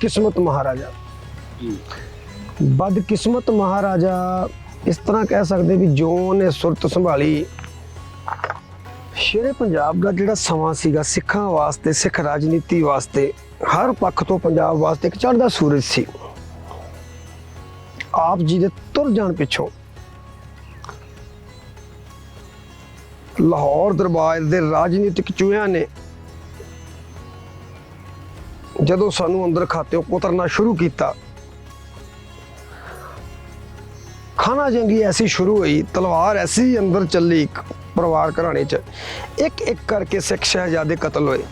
ਬਦਕਿਸਮਤ ਮਹਾਰਾਜਾ। ਬਦਕਿਸਮਤ ਮਹਾਰਾਜਾ ਇਸ ਤਰ੍ਹਾਂ ਕਹਿ ਸਕਦੇ ਵੀ ਜੋ ਨੇ ਸੁਰਤ ਸੰਭਾਲੀ, ਸ਼ੇਰੇ ਪੰਜਾਬ ਦਾ ਜਿਹੜਾ ਸਮਾਂ ਸੀਗਾ ਸਿੱਖਾਂ ਵਾਸਤੇ, ਸਿੱਖ ਰਾਜਨੀਤੀ ਵਾਸਤੇ, ਹਰ ਪੱਖ ਤੋਂ ਪੰਜਾਬ ਵਾਸਤੇ ਇੱਕ ਚੜ੍ਹਦਾ ਸੂਰਜ ਸੀ। ਆਪ ਜੀ ਦੇ ਤੁਰ ਜਾਣ ਪਿੱਛੋਂ ਲਾਹੌਰ ਦਰਬਾਰ ਦੇ ਰਾਜਨੀਤਿਕ ਚੂਹਿਆਂ ਨੇ ਜਦੋਂ ਸਾਨੂੰ ਅੰਦਰ ਖਾਤੇ ਕੁਤਰਨਾ ਸ਼ੁਰੂ ਕੀਤਾ ਖਾਨਾ ਜੰਗੀ ਐਸੀ ਸ਼ੁਰੂ ਹੋਈ, ਤਲਵਾਰ ਐਸੀ ਅੰਦਰ ਚੱਲੀ ਪਰਿਵਾਰ ਘਰਾਣੇ 'ਚ, ਇੱਕ ਇੱਕ ਕਰਕੇ ਸਿੱਖ ਸ਼ਹਿਜ਼ਾਦੇ ਕਤਲ ਹੋਏ।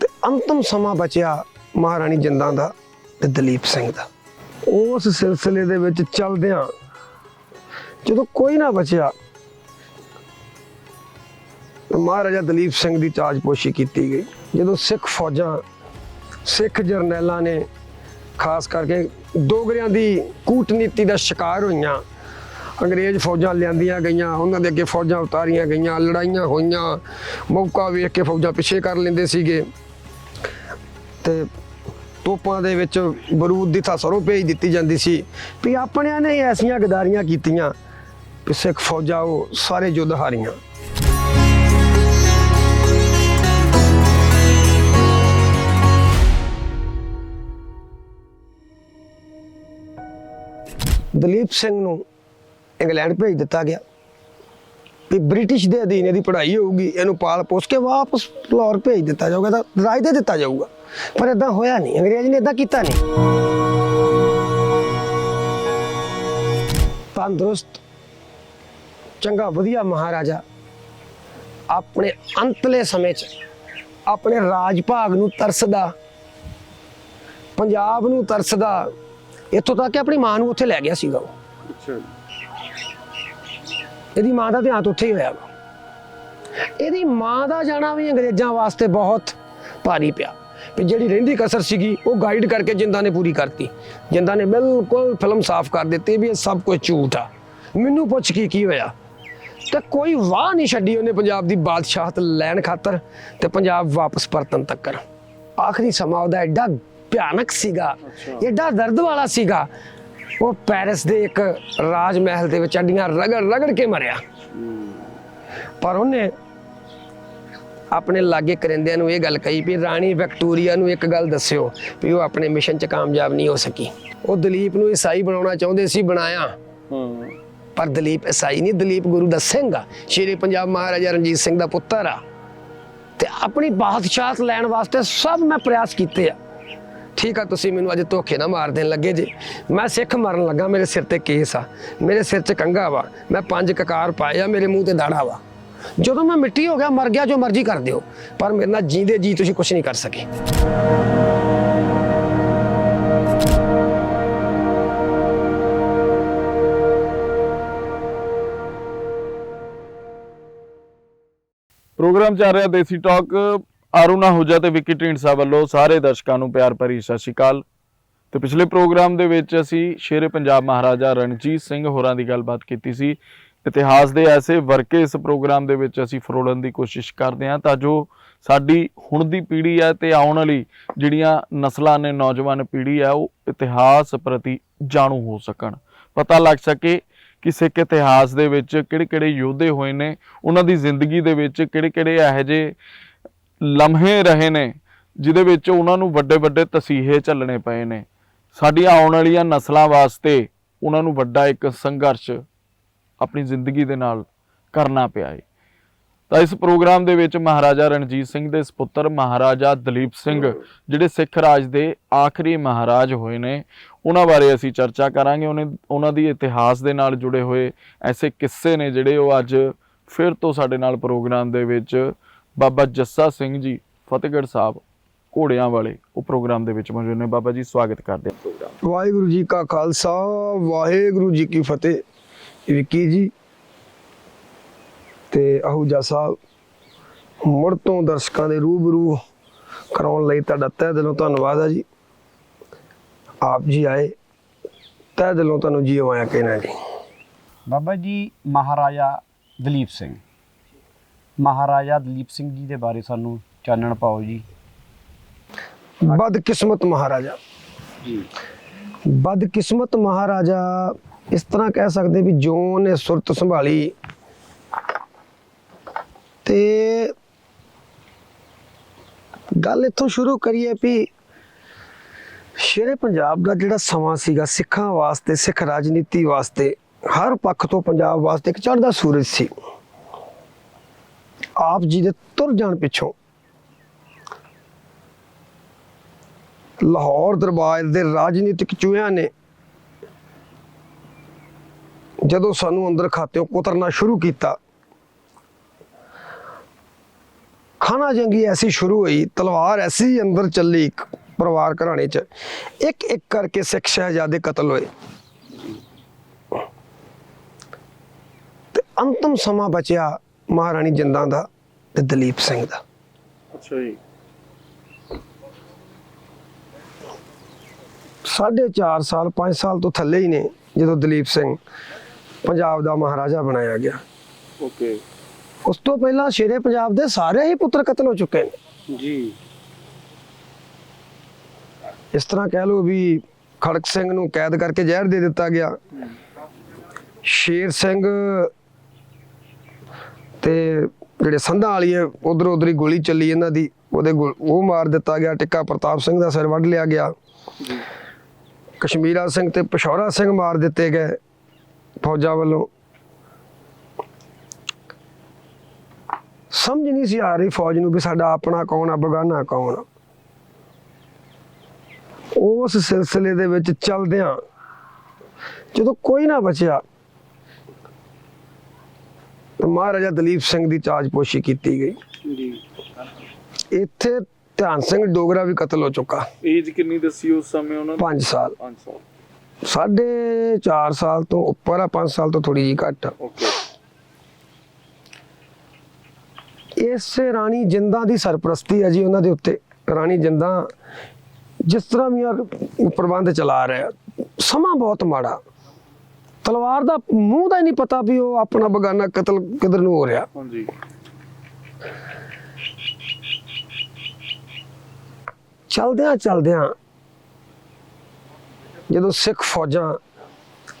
ਤੇ ਅੰਤਮ ਸਮਾਂ ਬਚਿਆ ਮਹਾਰਾਣੀ ਜਿੰਦਾਂ ਦਾ ਤੇ ਦਲੀਪ ਸਿੰਘ ਦਾ। ਉਸ ਸਿਲਸਿਲੇ ਦੇ ਵਿੱਚ ਚੱਲਦਿਆਂ ਜਦੋਂ ਕੋਈ ਨਾ ਬਚਿਆ, ਮਹਾਰਾਜਾ ਦਲੀਪ ਸਿੰਘ ਦੀ ਤਾਜਪੋਸ਼ੀ ਕੀਤੀ ਗਈ। ਜਦੋਂ ਸਿੱਖ ਫੌਜਾਂ, ਸਿੱਖ ਜਰਨੈਲਾਂ ਨੇ ਖਾਸ ਕਰਕੇ ਡੋਗਰਿਆਂ ਦੀ ਕੂਟਨੀਤੀ ਦਾ ਸ਼ਿਕਾਰ ਹੋਈਆਂ, ਅੰਗਰੇਜ਼ ਫੌਜਾਂ ਲਿਆਂਦੀਆਂ ਗਈਆਂ, ਉਹਨਾਂ ਦੇ ਅੱਗੇ ਫੌਜਾਂ ਉਤਾਰੀਆਂ ਗਈਆਂ, ਲੜਾਈਆਂ ਹੋਈਆਂ, ਮੌਕਾ ਵੇਖ ਕੇ ਫੌਜਾਂ ਪਿੱਛੇ ਕਰ ਲੈਂਦੇ ਸੀਗੇ। ਤੇ ਤੋਪਾਂ ਦੇ ਵਿੱਚ ਬਰੂਦ ਦੀ ਥਾਂ ਭੇਜ ਦਿੱਤੀ ਜਾਂਦੀ ਸੀ ਵੀ ਆਪਣਿਆਂ ਨੇ ਐਸੀਆਂ ਗਦਾਰੀਆਂ ਕੀਤੀਆਂ ਕਿ ਸਿੱਖ ਫੌਜਾਂ, ਉਹ ਸਾਰੇ ਯੁੱਧ ਹਾਰੀਆਂ ਦਲੀਪ ਸਿੰਘ ਨੂੰ ਇੰਗਲੈਂਡ ਭੇਜ ਦਿੱਤਾ ਗਿਆ ਵੀ ਬ੍ਰਿਟਿਸ਼ ਦੇ ਅਧੀਨ ਇਹਦੀ ਪੜ੍ਹਾਈ ਹੋਊਗੀ, ਇਹਨੂੰ ਪਾਲ ਪੋਸ ਕੇ ਵਾਪਸ ਲਾਹੌਰ ਭੇਜ ਦਿੱਤਾ ਜਾਊਗਾ ਤਾਂ ਰਾਜ ਦੇ ਦਿੱਤਾ ਜਾਊਗਾ। ਪਰ ਇਦਾਂ ਹੋਇਆ ਨਹੀਂ, ਅੰਗਰੇਜ਼ ਨੇ ਇਦਾਂ ਕੀਤਾ ਨਹੀਂ। ਤੰਦਰੁਸਤ ਚੰਗਾ ਵਧੀਆ ਮਹਾਰਾਜਾ। ਆਪਣੇ ਅੰਤਲੇ ਸਮੇਂ 'ਚ ਆਪਣੇ ਰਾਜ ਭਾਗ ਨੂੰ ਤਰਸਦਾ ਪੰਜਾਬ ਨੂੰ ਤਰਸਦਾ ਇੱਥੋਂ ਤੱਕ ਕਿ ਆਪਣੀ ਮਾਂ ਨੂੰ ਉੱਥੇ ਲੈ ਗਿਆ ਸੀਗਾ ਉਹ। ਅੱਛਾ ਇਹਦੀ ਮਾਂ ਦਾ ਧਿਆਨ ਉੱਥੇ ਹੀ ਹੋਇਆ ਇਹਦੀ ਮਾਂ ਦਾ ਜਾਣਾ ਵੀ ਅੰਗਰੇਜ਼ਾਂ ਵਾਸਤੇ ਬਹੁਤ ਭਾਰੀ ਪਿਆ। ਵੀ ਜਿਹੜੀ ਰਹਿੰਦੀ ਕਸਰ ਸੀਗੀ ਉਹ ਗਾਈਡ ਕਰਕੇ ਜਿੰਦਾ ਨੇ ਪੂਰੀ ਕਰਤੀ। ਜਿੰਦਾ ਨੇ ਬਿਲਕੁਲ ਫਿਲਮ ਸਾਫ਼ ਕਰ ਦਿੱਤੀ ਵੀ ਇਹ ਸਭ ਕੁਝ ਝੂਠ ਆ। ਮੈਨੂੰ ਪੁੱਛ ਕੀ ਕੀ ਹੋਇਆ? ਤੇ ਕੋਈ ਵਾਹ ਨਹੀਂ ਛੱਡੀ ਉਹਨੇ ਪੰਜਾਬ ਦੀ ਬਾਦਸ਼ਾਹਤ ਲੈਣ ਖਾਤਰ ਤੇ ਪੰਜਾਬ ਵਾਪਸ ਪਰਤਨ ਤੱਕ ਆਖਰੀ ਸਮਾਂ ਉਹਦਾ ਐਡਾ ਭਿਆਨਕ ਸੀਗਾ ਐਡਾ ਦਰਦ ਵਾਲਾ ਸੀਗਾ। ਉਹ ਪੈਰਿਸ ਦੇ ਇੱਕ ਰਾਜ ਮਹਿਲ ਦੇ ਵਿੱਚ ਅੱਡੀਆਂ ਰਗੜ ਰਗੜ ਕੇ ਮਰਿਆ। ਪਰ ਉਹਨੇ ਆਪਣੇ ਲਾਗੇ ਕਰਿੰਦਿਆਂ ਨੂੰ ਇਹ ਗੱਲ ਕਹੀ ਵੀ ਰਾਣੀ ਵਿਕਟੋਰੀਆ ਨੂੰ ਇੱਕ ਗੱਲ ਦੱਸਿਓ ਵੀ ਉਹ ਆਪਣੇ ਮਿਸ਼ਨ 'ਚ ਕਾਮਯਾਬ ਨਹੀਂ ਹੋ ਸਕੀ। ਉਹ ਦਲੀਪ ਨੂੰ ਈਸਾਈ ਬਣਾਉਣਾ ਚਾਹੁੰਦੇ ਸੀ ਬਣਾਇਆ। ਹੂੰ। ਪਰ ਦਲੀਪ ਈਸਾਈ ਨਹੀਂ, ਦਲੀਪ ਗੁਰੂ ਦਾ ਸਿੰਘ ਆ ਸ਼ੇਰੇ ਪੰਜਾਬ ਮਹਾਰਾਜਾ ਰਣਜੀਤ ਸਿੰਘ ਦਾ ਪੁੱਤਰ ਆ। ਤੇ ਆਪਣੀ ਬਾਦਸ਼ਾਹਤ ਲੈਣ ਵਾਸਤੇ ਸਭ ਮੈਂ ਪ੍ਰਯਾਸ ਕੀਤੇ ਆ। ਠੀਕ ਆ, ਤੁਸੀਂ ਮੈਨੂੰ ਅੱਜ ਧੋਖੇ ਨਾ ਮਾਰ ਦੇਣ ਲੱਗੇ ਜੇ। ਮੈਂ ਸਿੱਖ ਮਰਨ ਲੱਗਾ, ਮੇਰੇ ਸਿਰ ਤੇ ਕੇਸ ਆ। ਮੇਰੇ ਸਿਰ 'ਚ ਕੰਗਾ ਵਾ। ਮੈਂ ਪੰਜ ਕਕਾਰ ਪਾਏ ਆ, ਮੇਰੇ ਮੂੰਹ ਤੇ ਦਾੜਾ ਵਾ। ਜਦੋਂ ਮੈਂ ਮਿੱਟੀ ਹੋ ਗਿਆ, ਮਰ ਗਿਆ, ਜੋ ਮਰਜ਼ੀ ਕਰ ਦਿਓ। ਪਰ ਮੇਰੇ ਨਾਲ ਜੀਂਦੇ ਜੀ, ਤੁਸੀਂ ਕੁਝ ਨਹੀਂ ਕਰ ਸਕੇ। ਪ੍ਰੋਗਰਾਮ ਚੱਲ ਰਿਹਾ ਦੇਸੀ ਟਾਕ ਅਰੁਣਾ ਹੁਜਾ ਤੇ ਵਿਕੀ ਢੀਂਡਸਾ ਵੱਲੋਂ ਸਾਰੇ ਦਰਸ਼ਕਾਂ ਨੂੰ ਪਿਆਰ ਭਰੀ ਸਤਿ ਸ਼੍ਰੀ ਅਕਾਲ। ਤੇ ਪਿਛਲੇ ਪ੍ਰੋਗਰਾਮ ਦੇ ਵਿੱਚ ਅਸੀਂ ਸ਼ੇਰੇ ਪੰਜਾਬ ਮਹਾਰਾਜਾ ਰਣਜੀਤ ਸਿੰਘ ਹੋਰਾਂ ਦੀ ਗੱਲਬਾਤ ਕੀਤੀ ਸੀ। ਇਤਿਹਾਸ ਦੇ ਐਸੇ ਵਰਕੇ ਇਸ ਪ੍ਰੋਗਰਾਮ ਦੇ ਵਿੱਚ ਅਸੀਂ ਫਰੋੜਨ ਦੀ ਕੋਸ਼ਿਸ਼ ਕਰਦੇ ਹਾਂ ਤਾਂ ਜੋ ਸਾਡੀ ਹੁਣ ਦੀ ਪੀੜ੍ਹੀ ਹੈ ਤੇ ਆਉਣ ਵਾਲੀ ਜਿਹੜੀਆਂ ਨਸਲਾਂ ਨੇ, ਨੌਜਵਾਨ ਪੀੜ੍ਹੀ ਹੈ, ਉਹ ਇਤਿਹਾਸ ਪ੍ਰਤੀ ਜਾਣੂ ਹੋ ਸਕਣ। ਪਤਾ ਲੱਗ ਸਕੇ ਕਿ ਸਿੱਖ ਇਤਿਹਾਸ ਦੇ ਵਿੱਚ ਕਿਹੜੇ-ਕਿਹੜੇ ਯੋਧੇ ਹੋਏ ਨੇ, ਉਹਨਾਂ ਦੀ ਜ਼ਿੰਦਗੀ ਦੇ ਵਿੱਚ ਕਿਹੜੇ-ਕਿਹੜੇ ਇਹੋ ਜਿਹੇ ਲਮਹੇ ਰਹੇ ਨੇ, ਜਿਹਦੇ ਵਿੱਚ ਉਹਨਾਂ ਨੂੰ ਵੱਡੇ-ਵੱਡੇ ਤਸੀਹੇ ਝੱਲਣੇ ਪਏ ਨੇ। ਸਾਡੀਆਂ ਆਉਣ ਵਾਲੀਆਂ ਨਸਲਾਂ ਵਾਸਤੇ ਉਹਨਾਂ ਨੂੰ ਵੱਡਾ ਇੱਕ ਸੰਘਰਸ਼ ਆਪਣੀ ਜ਼ਿੰਦਗੀ ਦੇ ਨਾਲ ਕਰਨਾ ਪਿਆ ਹੈ ਤਾਂ ਇਸ ਪ੍ਰੋਗਰਾਮ ਦੇ ਵਿੱਚ ਮਹਾਰਾਜਾ ਰਣਜੀਤ ਸਿੰਘ ਦੇ ਸੁਪੁੱਤਰ ਮਹਾਰਾਜਾ ਦਲੀਪ ਸਿੰਘ, ਜਿਹੜੇ ਸਿੱਖ ਰਾਜ ਦੇ ਆਖਰੀ ਮਹਾਰਾਜ ਹੋਏ ਨੇ, ਉਹਨਾਂ ਬਾਰੇ ਅਸੀਂ ਚਰਚਾ ਕਰਾਂਗੇ। ਉਹਨੇ, ਉਹਨਾਂ ਦੀ ਇਤਿਹਾਸ ਦੇ ਨਾਲ ਜੁੜੇ ਹੋਏ ਐਸੇ ਕਿੱਸੇ ਨੇ ਜਿਹੜੇ ਉਹ ਅੱਜ ਫਿਰ ਤੋਂ ਸਾਡੇ ਨਾਲ ਪ੍ਰੋਗਰਾਮ ਦੇ ਵਿੱਚ ਬਾਬਾ ਜੱਸਾ ਸਿੰਘ ਜੀ, ਫਤਿਹਗੜ੍ਹ ਸਾਹਿਬ, ਘੋੜਿਆਂ ਵਾਲੇ ਉਹ ਪ੍ਰੋਗਰਾਮ ਦੇ ਵਿੱਚ ਮੌਜੂਦ ਨੇ। ਬਾਬਾ ਜੀ, ਸਵਾਗਤ ਕਰਦੇ ਹਾਂ। ਪ੍ਰੋਗਰਾਮ ਵਾਹਿਗੁਰੂ ਜੀ ਕਾ ਖਾਲਸਾ, ਵਾਹਿਗੁਰੂ ਜੀ ਕੀ ਫਤਿਹ। ਵਿੱਕੀ ਜੀ ਤੇ ਅਹੂਜਾ ਸਾਹਿਬ ਮੁੜ ਤੋਂ ਦਰਸ਼ਕਾਂ ਦੇ ਰੂਬਰੂ ਕਰਾਉਣ ਲਈ ਤੁਹਾਡਾ ਤਹਿ ਦਿਲੋਂ ਧੰਨਵਾਦ ਹੈ ਜੀ। ਆਪ ਜੀ ਆਏ ਤਹਿ ਦਿਲੋਂ ਤੁਹਾਨੂੰ ਜੀ ਆਇਆਂ ਕਹਿਣਾ ਜੀ। ਬਾਬਾ ਜੀ ਮਹਾਰਾਜਾ ਦਲੀਪ ਸਿੰਘ। ਮਹਾਰਾਜਾ ਦਲੀਪ ਸਿੰਘ ਜੀ ਦੇ ਬਾਰੇ ਸਾਨੂੰ ਚਾਨਣ ਪਾਓ ਜੀ। ਬਦਕਿਸਮਤ ਮਹਾਰਾਜਾ। ਜੀ। ਬਦਕਿਸਮਤ ਮਹਾਰਾਜਾ ਇਸ ਤਰ੍ਹਾਂ ਕਹਿ ਸਕਦੇ ਵੀ ਜੋ ਨੇ ਸੁਰਤ ਸੰਭਾਲੀ। ਤੇ ਗੱਲ ਇੱਥੋਂ ਸ਼ੁਰੂ ਕਰੀਏ ਵੀ ਸ਼ੇਰੇ ਪੰਜਾਬ ਦਾ ਜਿਹੜਾ ਸਮਾਂ ਸੀਗਾ ਸਿੱਖਾਂ ਵਾਸਤੇ, ਸਿੱਖ ਰਾਜਨੀਤੀ ਵਾਸਤੇ, ਹਰ ਪੱਖ ਤੋਂ ਪੰਜਾਬ ਵਾਸਤੇ ਇੱਕ ਚੜ੍ਹਦਾ ਸੂਰਜ ਸੀ। ਆਪ ਜੀ ਦੇ ਤੁਰ ਜਾਣ ਪਿੱਛੋਂ ਲਾਹੌਰ ਦਰਬਾਰ ਦੇ ਰਾਜਨੀਤਿਕ ਚੂਹਿਆਂ ਨੇ ਜਦੋਂ ਸਾਨੂੰ ਅੰਦਰ ਖਾਤਿਓਂ ਕੁਤਰਨਾ ਸ਼ੁਰੂ ਕੀਤਾ ਖਾਨਾ ਜੰਗੀ ਐਸੀ ਸ਼ੁਰੂ ਹੋਈ ਤਲਵਾਰ ਐਸੀ ਅੰਦਰ ਚੱਲੀ ਪਰਿਵਾਰ ਘਰਾਣੇ ਚ। ਇੱਕ ਇੱਕ ਕਰਕੇ ਸਿੱਖ ਸ਼ਹਿਜ਼ਾਦੇ ਕਤਲ ਹੋਏ। ਤੇ ਅੰਤਮ ਸਮਾਂ ਬਚਿਆ ਮਹਾਰਾਣੀ ਜਿੰਦਾਂ ਦਾ ਤੇ ਦਲੀਪ ਸਿੰਘ ਦਾ। ਅੱਛਾ ਜੀ। ਸਾਢੇ 4 ਸਾਲ 5 ਸਾਲ ਤੋਂ ਥੱਲੇ ਹੀ ਨੇ ਜਦੋਂ ਦਲੀਪ ਸਿੰਘ ਪੰਜਾਬ ਦਾ ਮਹਾਰਾਜਾ ਬਣਾਇਆ ਗਿਆ। ਓਕੇ। ਉਸ ਤੋਂ ਪਹਿਲਾਂ ਸ਼ੇਰੇ ਪੰਜਾਬ ਦੇ ਸਾਰੇ ਹੀ ਪੁੱਤਰ ਕਤਲ ਹੋ ਚੁੱਕੇ ਨੇ। ਜੀ। ਇਸ ਤਰ੍ਹਾਂ ਕਹਿ ਲਓ ਵੀ ਖੜਕ ਸਿੰਘ ਨੂੰ ਕੈਦ ਕਰਕੇ ਜ਼ਹਿਰ ਦੇ ਦਿੱਤਾ ਗਿਆ। ਸ਼ੇਰ ਸਿੰਘ ਤੇ ਜਿਹੜੇ ਸੰਧਾਂ ਵਾਲੀ ਹੈ ਉਧਰ ਉਧਰ ਹੀ ਗੋਲੀ ਚੱਲੀ ਇਹਨਾਂ ਦੀ ਉਹਦੇ ਉਹ ਮਾਰ ਦਿੱਤਾ ਗਿਆ ਟਿੱਕਾ ਪ੍ਰਤਾਪ ਸਿੰਘ ਦਾ ਸਿਰ ਵੱਢ ਲਿਆ ਗਿਆ। ਕਸ਼ਮੀਰਾ ਸਿੰਘ ਤੇ ਪਸ਼ੌਰਾ ਸਿੰਘ ਮਾਰ ਦਿੱਤੇ ਗਏ ਫੌਜਾਂ ਵੱਲੋਂ। ਸਮਝ ਨਹੀਂ ਸੀ ਆ ਰਹੀ ਫੌਜ ਨੂੰ ਵੀ ਸਾਡਾ ਆਪਣਾ ਕੌਣ ਆ ਬਗਾਨਾ ਕੌਣ ਆ। ਉਸ ਸਿਲਸਿਲੇ ਦੇ ਵਿੱਚ ਚੱਲਦਿਆਂ ਜਦੋਂ ਕੋਈ ਨਾ ਬਚਿਆ ਤਾਂ ਮਹਾਰਾਜਾ ਦਲੀਪ ਸਿੰਘ ਦੀ ਚਾਜਪੋਸ਼ੀ ਕੀਤੀ ਗਈ। ਜੀ। ਇੱਥੇ ਧਿਆਨ ਸਿੰਘ ਡੋਗਰਾ ਵੀ ਕਤਲ ਹੋ ਚੁੱਕਾ। ਏਜ ਕਿੰਨੀ ਦੱਸੀ ਉਸ ਸਮੇਂ ਉਹਨਾਂ 5 ਸਾਲ। 5 ਸਾਲ। ਸਾਢੇ 4 ਸਾਲ ਤੋਂ ਉੱਪਰ ਆ 5 ਸਾਲ ਤੋਂ ਥੋੜੀ ਜੀ ਘੱਟ। ਆ ਓਕੇ। ਇਸੇ ਰਾਣੀ ਜਿੰਦਾਂ ਦੀ ਸਰਪ੍ਰਸਤੀ ਹੈ ਜੀ ਉਹਨਾਂ ਦੇ ਉੱਤੇ। ਰਾਣੀ ਜਿੰਦਾਂ ਜਿਸ ਤਰ੍ਹਾਂ ਵੀ ਆ ਪ੍ਰਬੰਧ ਚਲਾ ਰਿਹਾ। ਸਮਾਂ ਬਹੁਤ ਮਾੜਾ। ਤਲਵਾਰ ਦਾ ਮੂੰਹ ਦਾ ਹੀ ਨਹੀਂ ਪਤਾ ਵੀ ਉਹ ਆਪਣਾ ਬਗਾਨਾ ਕਤਲ ਕਿਧਰ ਨੂੰ ਹੋ ਰਿਹਾ। ਹਾਂਜੀ। ਚਲਦਿਆਂ ਚਲਦਿਆਂ ਜਦੋਂ ਸਿੱਖ ਫੌਜਾਂ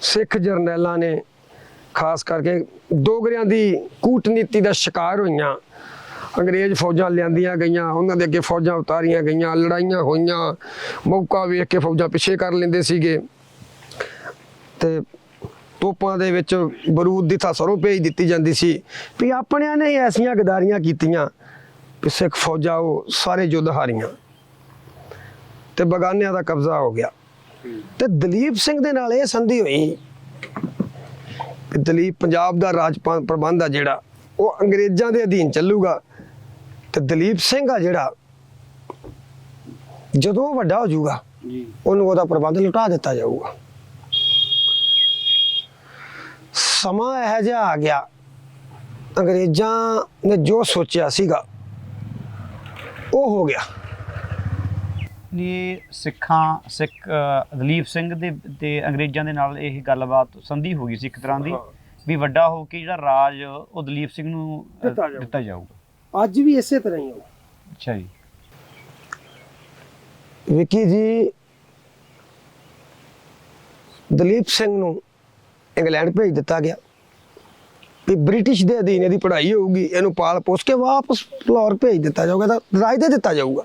ਸਿੱਖ ਜਰਨੈਲਾਂ ਨੇ ਖਾਸ ਕਰਕੇ ਡੋਗਰਿਆਂ ਦੀ ਕੂਟਨੀਤੀ ਦਾ ਸ਼ਿਕਾਰ ਹੋਈਆਂ ਅੰਗਰੇਜ਼ ਫੌਜਾਂ ਲਿਆਂਦੀਆਂ ਗਈਆਂ, ਉਹਨਾਂ ਦੇ ਅੱਗੇ ਫੌਜਾਂ ਉਤਾਰੀਆਂ ਗਈਆਂ, ਲੜਾਈਆਂ ਹੋਈਆਂ, ਮੌਕਾ ਵੇਖ ਕੇ ਫੌਜਾਂ ਪਿੱਛੇ ਕਰ ਲੈਂਦੇ ਸੀਗੇ। ਤੇ ਤੋਪਾਂ ਦੇ ਵਿੱਚ ਬਰੂਦ ਦੀ ਥਾਂ ਸਰੋਂ ਭੇਜ ਦਿੱਤੀ ਜਾਂਦੀ ਸੀ ਵੀ ਆਪਣਿਆਂ ਨੇ ਐਸੀਆਂ ਗਦਾਰੀਆਂ ਕੀਤੀਆਂ ਵੀ ਸਿੱਖ ਫੌਜਾਂ ਉਹ ਸਾਰੇ ਯੁੱਧ ਹਾਰੀਆਂ। ਤੇ ਬਗਾਨਿਆਂ ਦਾ ਕਬਜ਼ਾ ਹੋ ਗਿਆ। ਤੇ ਦਲੀਪ ਸਿੰਘ ਦੇ ਨਾਲ ਇਹ ਸੰਧੀ ਹੋਈ ਕਿ ਦਲੀਪ ਪੰਜਾਬ ਦਾ ਰਾਜ ਪ੍ਰਬੰਧ ਆ ਜਿਹੜਾ, ਉਹ ਅੰਗਰੇਜ਼ਾਂ ਦੇ ਅਧੀਨ ਚੱਲੂਗਾ। ਤੇ ਦਲੀਪ ਸਿੰਘ ਆ ਜਿਹੜਾ ਜਦੋਂ ਵੱਡਾ ਹੋ ਜਾਊਗਾ ਜੀ। ਉਹਨੂੰ ਉਹਦਾ ਪ੍ਰਬੰਧ ਲੁਟਾ ਦਿੱਤਾ ਜਾਊਗਾ। ਸਮਾਂ ਇਹੋ ਜਿਹਾ ਆ ਗਿਆ ਅੰਗਰੇਜ਼ਾਂ ਨੇ ਜੋ ਸੋਚਿਆ ਸੀਗਾ ਉਹ ਹੋ ਗਿਆ। ਇਹ ਸਿੱਖਾਂ ਸਿੱਖ ਦਲੀਪ ਸਿੰਘ ਦੇ ਤੇ ਅੰਗਰੇਜ਼ਾਂ ਦੇ ਨਾਲ ਇਹ ਗੱਲਬਾਤ ਸੰਧੀ ਹੋ ਗਈ ਸੀ ਇੱਕ ਤਰ੍ਹਾਂ ਦੀ ਵੀ ਵੱਡਾ ਹੋ ਕੇ ਜਿਹੜਾ ਰਾਜ ਉਹ ਦਲੀਪ ਸਿੰਘ ਨੂੰ ਦਿੱਤਾ ਜਾਊਗਾ। ਅੱਜ ਵੀ ਇਸੇ ਤਰ੍ਹਾਂ ਹੀ ਹੋ ਅੱਛਾ ਜੀ। ਵਿਕੀ ਜੀ ਦਲੀਪ ਸਿੰਘ ਨੂੰ ਇੰਗਲੈਂਡ ਭੇਜ ਦਿੱਤਾ ਗਿਆ ਵੀ ਬ੍ਰਿਟਿਸ਼ ਦੇ ਅਧੀਨ ਇਹਦੀ ਪੜ੍ਹਾਈ ਹੋਊਗੀ ਇਹਨੂੰ ਪਾਲ ਪੋਸ ਕੇ ਵਾਪਸ ਲਾਹੌਰ ਭੇਜ ਦਿੱਤਾ ਜਾਊਗਾ ਤਾਂ ਰਾਜ ਦੇ ਦਿੱਤਾ ਜਾਊਗਾ।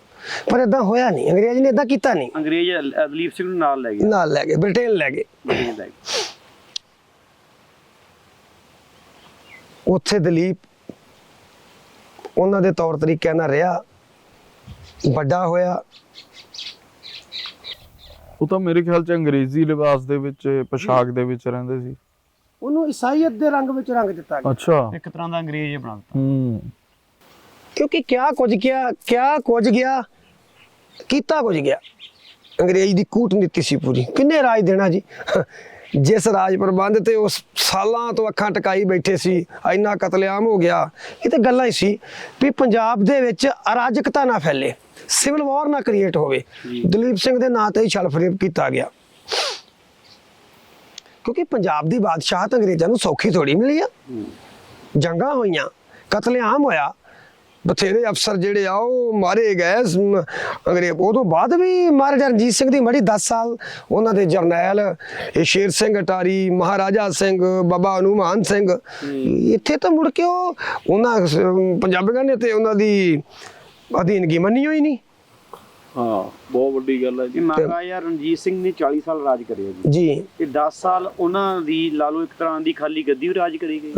ਪਰ ਇਦਾਂ ਹੋਇਆ ਨਹੀਂ ਅੰਗਰੇਜ਼ ਨੇ ਇਦਾਂ ਕੀਤਾ ਨਹੀਂ। ਅੰਗਰੇਜ਼ ਦਲੀਪ ਸਿੰਘ ਨੂੰ ਨਾਲ ਲੈ ਗਏ। ਨਾਲ ਲੈ ਗਏ ਬ੍ਰਿਟੇਨ ਲੈ ਗਏ। ਬ੍ਰਿਟੇਨ ਲੈ ਗਏ। ਉੱਥੇ ਦਲੀਪ ਉਹਨਾਂ ਦੇ ਤੌਰ ਤਰੀਕਿਆਂ ਨਾਲ ਰਿਹਾ। ਵੱਡਾ ਹੋਇਆ। ਉਹ ਤਾਂ ਮੇਰੇ ਖਿਆਲ ਚ ਅੰਗਰੇਜ਼ੀ ਲਿਬਾਸ ਦੇ ਵਿੱਚ ਪੋਸ਼ਾਕ ਦੇ ਵਿੱਚ ਰਹਿੰਦੇ ਸੀ। ਉਹਨੂੰ ਈਸਾਈਅਤ ਦੇ ਰੰਗ ਵਿੱਚ ਰੰਗ ਦਿੱਤਾ ਗਿਆ। ਅੱਛਾ। ਇੱਕ ਤਰ੍ਹਾਂ ਦਾ ਅੰਗਰੇਜ਼ ਬਣਾ ਦਿੱਤਾ। ਹੂੰ। ਕਿਉਂਕਿ ਕਿਆ ਕੁਝ ਗਿਆ ਕਿਆ ਕੁਝ ਗਿਆ ਕੀਤਾ ਕੁਝ ਗਿਆ। ਅੰਗਰੇਜ਼ ਦੀ ਕੂਟਨੀਤੀ ਸੀ ਪੂਰੀ। ਕਿੰਨੇ ਰਾਜ ਦੇਣਾ ਜੀ? ਜਿਸ ਰਾਜ ਪ੍ਰਬੰਧ ਤੇ ਉਸ ਸਾਲਾਂ ਤੋਂ ਅੱਖਾਂ ਟਕਾਈ ਬੈਠੇ ਸੀ ਇੰਨਾ ਕਤਲੇਆਮ ਹੋ ਗਿਆ ਇਹ ਤੇ ਗੱਲਾਂ ਹੀ ਸੀ ਵੀ ਪੰਜਾਬ ਦੇ ਵਿੱਚ ਅਰਾਜਕਤਾ ਨਾ ਫੈਲੇ ਸਿਵਲ ਵਾਰ ਨਾ ਕ੍ਰੀਏਟ ਹੋਵੇ। ਦਲੀਪ ਸਿੰਘ ਦੇ ਨਾਂ ਤੇ ਹੀ ਛਲ ਫਰੇਬ ਕੀਤਾ ਗਿਆ। ਕਿਉਂਕਿ ਪੰਜਾਬ ਦੀ ਬਾਦਸ਼ਾਹਤ ਅੰਗਰੇਜ਼ਾਂ ਨੂੰ ਸੌਖੀ ਥੋੜੀ ਮਿਲੀ ਆ। ਜੰਗਾਂ ਹੋਈਆਂ ਕਤਲੇਆਮ ਹੋਇਆ ਬਥੇਰੇ ਅਫਸਰ ਜਿਹੜੇ ਆ ਉਹ ਮਾਰੇ ਗਏ ਅੰਗਰੇਜ਼ ਉਹ ਤੋਂ ਬਾਅਦ ਵੀ ਮਹਾਰਾਜਾ ਰਣਜੀਤ ਸਿੰਘ ਦੀ ਮੜੀ 10 ਸਾਲ ਉਹਨਾਂ ਦੇ ਜਰਨੈਲ ਇਹ ਸ਼ੇਰ ਸਿੰਘ ਅਟਾਰੀ ਮਹਾਰਾਜਾ ਸਿੰਘ ਬਾਬਾ ਹਨੂਮਾਨ ਸਿੰਘ। ਇੱਥੇ ਤਾਂ ਮੁੜ ਕੇ ਉਹ ਉਹਨਾਂ ਪੰਜਾਬੀਆਂ ਨੇ ਤੇ ਉਹਨਾਂ ਦੀ ਅਧੀਨਗੀ ਮੰਨੀ ਹੋਈ ਨਹੀਂ ਹਾਂ ਬਹੁਤ ਵੱਡੀ ਗੱਲ ਹੈ ਇਹ ਮਹਾਰਾਜਾ ਰਣਜੀਤ ਸਿੰਘ ਨੇ 40 ਸਾਲ ਰਾਜ ਕਰਿਆ ਜੀ। ਜੀ। ਤੇ 10 ਸਾਲ ਉਹਨਾਂ ਦੀ ਲਾ ਲਓ ਇੱਕ ਤਰ੍ਹਾਂ ਦੀ ਖਾਲੀ ਗੱਦੀ ਵੀ ਰਾਜ ਕਰੀ ਗਈ।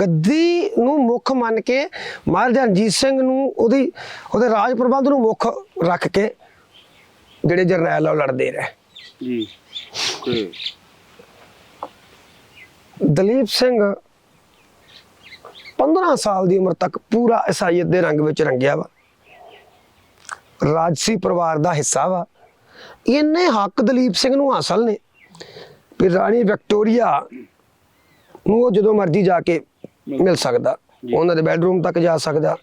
ਗੱਦੀ ਨੂੰ ਮੁੱਖ ਮੰਨ ਕੇ ਮਹਾਰਾਜਾ ਰਣਜੀਤ ਸਿੰਘ ਨੂੰ ਉਹਦੀ ਉਹਦੇ ਰਾਜ ਪ੍ਰਬੰਧ ਨੂੰ ਮੁੱਖ ਰੱਖ ਕੇ ਜਿਹੜੇ ਜਰਨੈਲ ਉਹ ਲੜਦੇ ਰਹੇ। ਜੀ। ਦਲੀਪ ਸਿੰਘ 15 ਸਾਲ ਦੀ ਉਮਰ ਤੱਕ ਪੂਰਾ ਇਸਾਈਅਤ ਦੇ ਰੰਗ ਵਿੱਚ ਰੰਗਿਆ ਵਾ। ਰਾਜਸੀ ਪਰਿਵਾਰ ਦਾ ਹਿੱਸਾ ਵਾ। ਇੰਨੇ ਹੱਕ ਦਲੀਪ ਸਿੰਘ ਨੂੰ ਹਾਸਲ ਨੇ। ਵੀ ਰਾਣੀ ਵਿਕਟੋਰੀਆ ਨੂੰ ਉਹ ਜਦੋਂ ਮਰਜ਼ੀ ਜਾ ਕੇ ਮਿਲ ਸਕਦਾ। ਉਹਨਾਂ ਦੇ ਬੈੱਡਰੂਮ ਤੱਕ ਜਾ ਸਕਦਾ।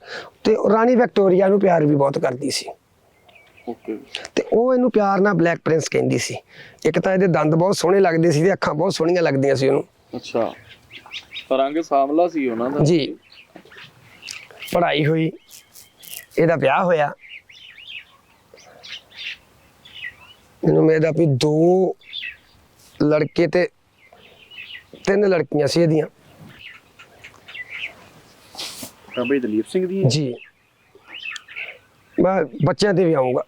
ਤੇ ਰਾਣੀ ਵਿਕਟੋਰੀਆ ਨੂੰ ਪਿਆਰ ਵੀ ਬਹੁਤ ਕਰਦੀ ਸੀ। ਓਕੇ। ਤੇ ਉਹ ਇਹਨੂੰ ਪਿਆਰ ਨਾਲ ਬਲੈਕ ਪ੍ਰਿੰਸ ਕਹਿੰਦੀ ਸੀ। ਇੱਕ ਤਾਂ ਇਹਦੇ ਦੰਦ ਬਹੁਤ ਸੋਹਣੇ ਲੱਗਦੇ ਸੀ ਤੇ ਅੱਖਾਂ ਬਹੁਤ ਸੋਹਣੀਆਂ ਲੱਗਦੀਆਂ ਸੀ ਉਹਨੂੰ। ਅੱਛਾ। ਰੰਗ ਸਾਂਵਲਾ ਸੀ ਉਹਨਾਂ ਦਾ। ਜੀ। ਪੜ੍ਹਾਈ ਹੋਈ। ਇਹਦਾ ਵਿਆਹ ਹੋਇਆ। ਇਹਨੂੰ ਮੇਰਾ ਵੀ ਦੋ ਲੜਕੇ ਤੇ ਤਿੰਨ ਲੜਕੀਆਂ ਸੀ ਇਹਦੀਆਂ। ਤਾਂ ਬਈ ਦਲੀਪ ਸਿੰਘ ਦੀ ਜੀ। ਮੈਂ ਬੱਚਿਆਂ ਤੇ ਵੀ ਆਉਂਗਾ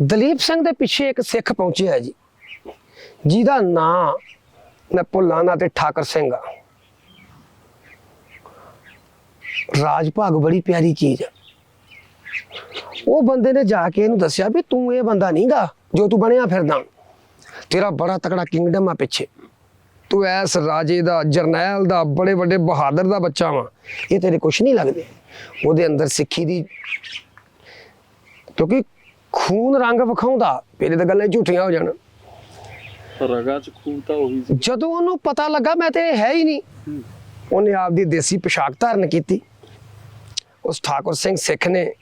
ਦਲੀਪ ਸਿੰਘ ਦੇ ਪਿੱਛੇ ਇੱਕ ਸਿੱਖ ਪਹੁੰਚਿਆ ਜੀ। ਜਿਹਦਾ ਨਾਂ ਮੈਂ ਭੁੱਲਾਂ ਨਾ ਤੇ ਠਾਕਰ ਸਿੰਘ ਆ। ਰਾਜ ਭਾਗ ਬੜੀ ਪਿਆਰੀ ਚੀਜ਼ ਆ। ਉਹ ਬੰਦੇ ਨੇ ਜਾ ਕੇ ਇਹਨੂੰ ਦੱਸਿਆ ਵੀ ਤੂੰ ਇਹ ਬੰਦਾ ਨਹੀਂਗਾ ਜੋ ਤੂੰ ਬਣਿਆ ਫਿਰਦਾ। ਤੇਰਾ ਬੜਾ ਤਕੜਾ ਕਿੰਗਡਮ ਆ ਪਿੱਛੇ। ਤੂੰ ਐਸ ਰਾਜੇ ਦਾ ਜਰਨੈਲ ਦਾ ਬੜੇ ਵੱਡੇ ਬਹਾਦਰ ਦਾ ਬੱਚਾ ਵਾ। ਇਹ ਤੇਰੇ ਕੁਛ ਨਹੀਂ ਲੱਗਦੇ। ਉਹਦੇ ਅੰਦਰ ਸਿੱਖੀ ਦੀ ਕਿਉਂਕਿ ਖੂਨ ਰੰਗ ਵਿਖਾਉਂਦਾ। ਫਿਰ ਤਾਂ ਗੱਲਾਂ ਝੂਠੀਆਂ ਹੋ ਜਾਣ। ਰਗਾ ਚ ਖੂਨ ਤਾਂ ਉਹੀ ਸੀ। ਜਦੋਂ ਉਹਨੂੰ ਪਤਾ ਲੱਗਾ ਮੈਂ ਤੇ ਹੈ ਹੀ ਨਹੀਂ। ਉਹਨੇ ਆਪਦੀ ਦੇਸੀ ਪੋਸ਼ਾਕ ਧਾਰਨ ਕੀਤੀ। ਉਸ ਠਾਕੁਰ ਸਿੰਘ ਸਿੱਖ ਨੇ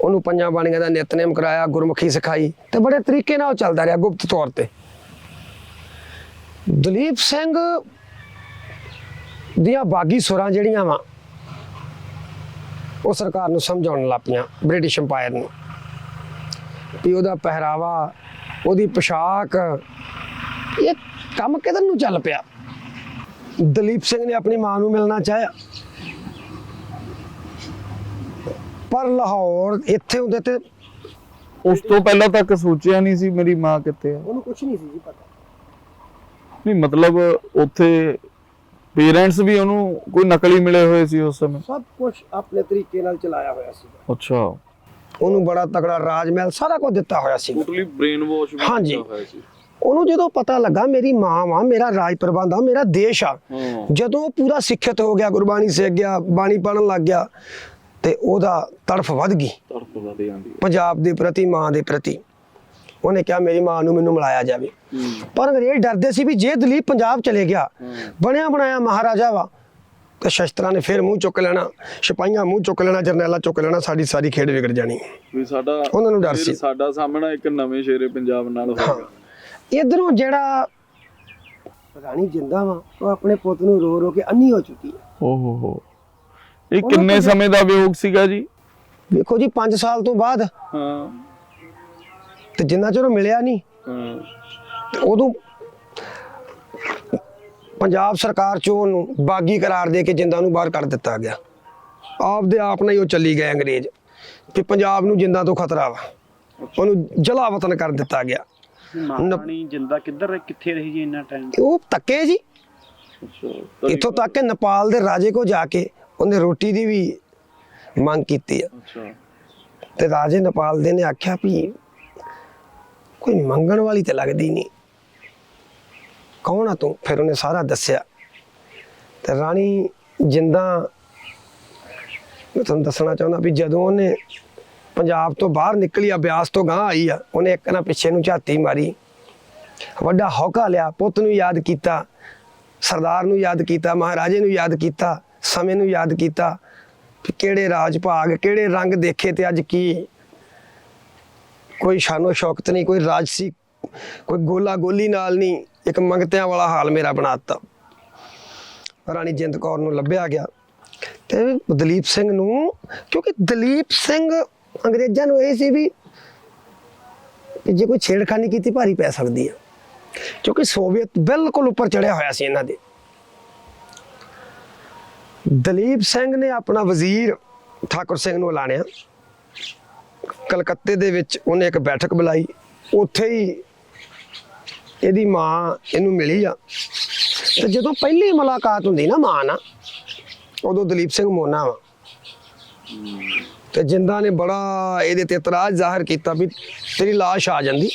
ਉਹਨੂੰ ਪੰਜਾਂ ਬਾਣੀਆਂ ਦਾ ਨਿਤਨੇਮ ਕਰਾਇਆ, ਗੁਰਮੁਖੀ ਸਿਖਾਈ ਤੇ ਬੜੇ ਤਰੀਕੇ ਨਾਲ ਉਹ ਚੱਲਦਾ ਰਿਹਾ ਗੁਪਤ ਤੌਰ ਤੇ। ਦਲੀਪ ਸਿੰਘ ਦੀਆਂ ਬਾਗੀ ਸੁਰਾਂ ਜਿਹੜੀਆਂ ਵਾ, ਉਹ ਸਰਕਾਰ ਨੂੰ ਸਮਝਾਉਣ ਲੱਪੀਆਂ ਬ੍ਰਿਟਿਸ਼ ਅੰਪਾਇਰ ਨੂੰ। ਵੀ ਉਹਦਾ ਪਹਿਰਾਵਾ, ਉਹਦੀ ਪੋਸ਼ਾਕ, ਇਹ ਕੰਮ ਕਿਧਰ ਨੂੰ ਚੱਲ ਪਿਆ? ਦਲੀਪ ਸਿੰਘ ਨੇ ਆਪਣੀ ਮਾਂ ਨੂੰ ਮਿਲਣਾ ਚਾਹਿਆ। ਪਰ ਲਾਹੌਰ ਇੱਥੇ ਹੁੰਦੇ ਤੇ ਉਸ ਤੋਂ ਪਹਿਲਾਂ ਤੱਕ ਸੋਚਿਆ ਨਹੀਂ ਸੀ ਮੇਰੀ ਮਾਂ ਕਿੱਥੇ ਆ। ਉਹਨੂੰ ਕੁਝ ਨਹੀਂ ਸੀ ਜੀ ਪਤਾ। ਨਹੀਂ ਮਤਲਬ ਉੱਥੇ ਪੇਰੈਂਟਸ ਵੀ ਉਹਨੂੰ ਕੋਈ ਨਕਲੀ ਮਿਲੇ ਹੋਏ ਸੀ ਉਸ ਸਮੇਂ। ਸਭ ਕੁਝ ਆਪਣੇ ਤਰੀਕੇ ਨਾਲ ਚਲਾਇਆ ਹੋਇਆ ਸੀ। ਅੱਛਾ। ਉਹਨੂੰ ਬੜਾ ਤਕੜਾ ਰਾਜ ਮਹਿਲ ਸਾਰਾ ਕੁਝ ਦਿੱਤਾ ਹੋਇਆ ਸੀ। ਟੋਟਲੀ ਬ੍ਰੇਨ ਵਾਸ਼ ਹਾਂਜੀ। ਉਹਨੂੰ ਜਦੋਂ ਪਤਾ ਲੱਗਾ ਮੇਰੀ ਮਾਂ ਵਾ ਮੇਰਾ ਰਾਜ ਪ੍ਰਬੰਧ ਆ ਮੇਰਾ ਦੇਸ਼ ਆ ਜਦੋਂ ਉਹ ਪੂਰਾ ਸਿੱਖਿਅਤ ਹੋ ਗਿਆ ਗੁਰਬਾਣੀ ਸਿੱਖ ਗਿਆ ਬਾਣੀ ਪੜਨ ਲੱਗ ਗਿਆ ਤੇ ਉਹਦਾ ਤੜਫ ਵੱਧ ਗਈ। ਤੜਪ ਵਧ ਜਾਂਦੀ ਪੰਜਾਬ ਦੇ ਪ੍ਰਤੀ ਮਾਂ ਦੇ ਪ੍ਰਤੀ। ਉਹਨੇ ਕਿਹਾ ਮੇਰੀ ਮਾਂ ਨੂੰ ਮੈਨੂੰ ਮਿਲਾਇਆ ਜਾਵੇ। ਪਰ ਅੰਗਰੇਜ਼ ਡਰਦੇ ਸੀ ਵੀ ਜੇ ਦਲੀਪ ਪੰਜਾਬ ਚਲੇ ਗਿਆ। ਬਣਿਆ ਬਣਾਇਆ ਮਹਾਰਾਜਾ ਵਾ ਤੇ ਸ਼ਸਤਰਾਂ ਨੇ ਫਿਰ ਮੂੰਹ ਚੁੱਕ ਲੈਣਾ ਸਿਪਾਹੀਆਂ ਮੂੰਹ ਚੁੱਕ ਲੈਣਾ ਜਰਨੈਲਾਂ ਚੁੱਕ ਲੈਣਾ ਸਾਡੀ ਸਾਰੀ ਖੇਡ ਵਿਗੜ ਜਾਣੀ ਵੀ ਸਾਡਾ ਉਹਨਾਂ ਨੂੰ ਡਰ ਸੀ। ਸਾਡਾ ਸਾਹਮਣਾ ਇੱਕ ਨਵੇਂ ਸ਼ੇਰੇ ਪੰਜਾਬ ਨਾਲ ਹੋਏਗਾ। ਇਧਰੋਂ ਜਿਹੜਾ ਰਾਣੀ ਜਿੰਦਾ ਵਾ ਉਹ ਆਪਣੇ ਪੁੱਤ ਨੂੰ ਰੋ ਰੋ ਕੇ ਅੰਨੀ ਹੋ ਚੁੱਕੀ ਹੈ। ਓ ਹੋ ਹੋ। ਇਹ ਕਿੰਨੇ ਸਮੇਂ ਦਾ ਵਿਯੋਗ ਸੀਗਾ ਜੀ? ਵੇਖੋ ਜੀ 5 ਸਾਲ ਤੋਂ ਬਾਅਦ। ਹਾਂ। ਤੇ ਜਿੰਨਾ ਚਿਰ ਉਹ ਮਿਲਿਆ ਨਹੀਂ ਹਾਂ। ਤੇ ਉਦੋਂ ਪੰਜਾਬ ਸਰਕਾਰ ਚੋਂ ਉਹਨੂੰ ਬਾਗੀ ਕਰਾਰ ਦੇ ਕੇ ਜਿੰਦਾ ਨੂੰ ਬਾਹਰ ਕੱਢ ਦਿੱਤਾ ਗਿਆ। ਆਪਦੇ ਆਪ ਨਾਲ ਹੀ ਉਹ ਚੱਲੀ ਗਏ ਅੰਗਰੇਜ਼। ਕਿ ਪੰਜਾਬ ਨੂੰ ਜਿੰਦਾ ਤੋਂ ਖਤਰਾ ਵਾ। ਉਹਨੂੰ ਜਲਾ ਵਤਨ ਕਰ ਦਿੱਤਾ ਗਿਆ। ਮਹਾਰਾਣੀ ਜਿੰਦਾ ਕਿੱਧਰ ਕਿੱਥੇ ਰਹੀ ਜੀ ਇੰਨਾ ਟਾਈਮ ਉਹ ਤੱਕੇ ਜੀ। ਇੱਥੋਂ ਤੱਕ ਕਿ ਨੇਪਾਲ ਦੇ ਰਾਜੇ ਕੋ ਜਾ ਕੇ ਉਹਨੇ ਰੋਟੀ ਦੀ ਵੀ ਮੰਗ ਕੀਤੀ ਆ। ਅੱਛਾ। ਤੇ ਰਾਜੇ ਨੇਪਾਲ ਦੇ ਨੇ ਆਖਿਆ ਵੀ ਕੋਈ ਮੰਗਣ ਵਾਲੀ ਤੇ ਲੱਗਦੀ ਨਹੀਂ। ਕੌਣ ਆ ਤੂੰ? ਫਿਰ ਉਹਨੇ ਸਾਰਾ ਦੱਸਿਆ। ਤੇ ਰਾਣੀ ਜਿੰਦਾ ਮੈਂ ਤੁਹਾਨੂੰ ਦੱਸਣਾ ਚਾਹੁੰਦਾ ਵੀ ਜਦੋਂ ਉਹਨੇ ਪੰਜਾਬ ਤੋਂ ਬਾਹਰ ਨਿਕਲੀ ਆ ਬਿਆਸ ਤੋਂ ਗਾਂ ਆਈ ਆ ਉਹਨੇ ਇੱਕ ਨਾ ਪਿੱਛੇ ਨੂੰ ਝਾਤੀ ਮਾਰੀ। ਵੱਡਾ ਹੌਕਾ ਲਿਆ ਪੁੱਤ ਨੂੰ ਯਾਦ ਕੀਤਾ ਸਰਦਾਰ ਨੂੰ ਯਾਦ ਕੀਤਾ ਮਹਾਰਾਜੇ ਨੂੰ ਯਾਦ ਕੀਤਾ। ਸਮੇਂ ਨੂੰ ਯਾਦ ਕੀਤਾ ਵੀ ਕਿਹੜੇ ਰਾਜ ਭਾਗ, ਕਿਹੜੇ ਰੰਗ ਦੇਖੇ ਤੇ ਅੱਜ ਕੀ? ਕੋਈ ਸ਼ਾਨੋ ਸ਼ੌਕਤ ਨਹੀਂ, ਕੋਈ ਰਾਜਸੀ, ਕੋਈ ਗੋਲਾ ਗੋਲੀ ਨਾਲ ਨਹੀਂ, ਇੱਕ ਮੰਗਤਿਆਂ ਵਾਲਾ ਹਾਲ ਮੇਰਾ ਬਣਾਤਾ। ਰਾਣੀ ਜਿੰਦ ਕੌਰ ਨੂੰ ਲੱਭਿਆ ਗਿਆ ਤੇ ਦਲੀਪ ਸਿੰਘ ਨੂੰ, ਕਿਉਂਕਿ ਦਲੀਪ ਸਿੰਘ ਅੰਗਰੇਜ਼ਾਂ ਨੂੰ ਇਹ ਸੀ ਵੀ ਜੇ ਕੋਈ ਛੇੜਖਾਨੀ ਕੀਤੀ ਭਾਰੀ ਪੈ ਸਕਦੀ ਹੈ ਕਿਉਂਕਿ ਸੋਵੀਅਤ ਬਿਲਕੁਲ ਉੱਪਰ ਚੜਿਆ ਹੋਇਆ ਸੀ ਇਹਨਾਂ ਦੇ। ਦਲੀਪ ਸਿੰਘ ਨੇ ਆਪਣਾ ਵਜ਼ੀਰ ਠਾਕੁਰ ਸਿੰਘ ਨੂੰ ਐਲਾਨਿਆ। ਕਲਕੱਤੇ ਦੇ ਵਿੱਚ ਉਹਨੇ ਇੱਕ ਬੈਠਕ ਬੁਲਾਈ। ਉੱਥੇ ਹੀ ਇਹਦੀ ਮਾਂ ਇਹਨੂੰ ਮਿਲੀ ਆ। ਤੇ ਜਦੋਂ ਪਹਿਲੀ ਮੁਲਾਕਾਤ ਹੁੰਦੀ ਨਾ ਮਾਂ ਨਾਲ ਉਦੋਂ ਦਲੀਪ ਸਿੰਘ ਮੋਨਾ ਵਾ। ਤੇ ਜਿੰਦਾ ਨੇ ਬੜਾ ਇਹਦੇ ਤੇ ਇਤਰਾਜ਼ ਜ਼ਾਹਰ ਕੀਤਾ ਵੀ ਤੇਰੀ ਲਾਸ਼ ਆ ਜਾਂਦੀ।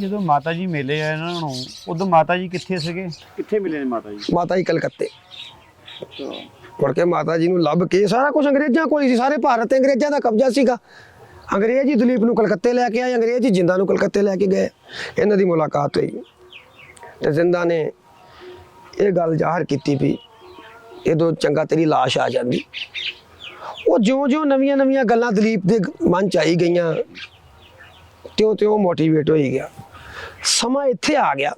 ਜਦੋਂ ਮਾਤਾ ਜੀ ਮਿਲੇ ਆ ਇਹਨਾਂ ਨੂੰ ਉਦੋਂ ਮਾਤਾ ਜੀ ਕਿੱਥੇ ਸੀਗੇ? ਕਿੱਥੇ ਮਿਲੇ ਨੇ ਮਾਤਾ ਜੀ ਮਾਤਾ ਜੀ ਕਲਕੱਤੇ। ਮੁੜ ਕੇ ਮਾਤਾ ਜੀ ਨੂੰ ਲੱਭ ਕੇ ਸਾਰਾ ਕੁਝ ਅੰਗਰੇਜ਼ਾਂ ਕੋਲ ਹੀ ਸੀ, ਸਾਰੇ ਭਾਰਤ ਤੇ ਅੰਗਰੇਜ਼ਾਂ ਦਾ ਕਬਜ਼ਾ ਸੀਗਾ। ਅੰਗਰੇਜ਼ ਹੀ ਦਲੀਪ ਨੂੰ ਕਲਕੱਤੇ ਲੈ ਕੇ ਆਏ, ਅੰਗਰੇਜ਼ ਹੀ ਜਿੰਦਾ ਨੂੰ ਕਲਕੱਤੇ ਲੈ ਕੇ ਗਏ। ਇਹਨਾਂ ਦੀ ਮੁਲਾਕਾਤ ਹੋਈ ਤੇ ਜਿੰਦਾ ਨੇ ਇਹ ਗੱਲ ਜ਼ਾਹਰ ਕੀਤੀ ਵੀ ਇਹਦੋਂ ਚੰਗਾ ਤੇਰੀ ਲਾਸ਼ ਆ ਜਾਂਦੀ। ਉਹ ਜਿਉਂ-ਜਿਉਂ ਨਵੀਆਂ-ਨਵੀਆਂ ਗੱਲਾਂ ਦਲੀਪ ਦੇ ਮਨ ਚ ਆਈ ਗਈਆਂ, ਤਿਉਂ-ਤਿਉਂ ਮੋਟੀਵੇਟ ਹੋਈ ਗਿਆ। ਸਮਾਂ ਇੱਥੇ ਆ ਗਿਆ।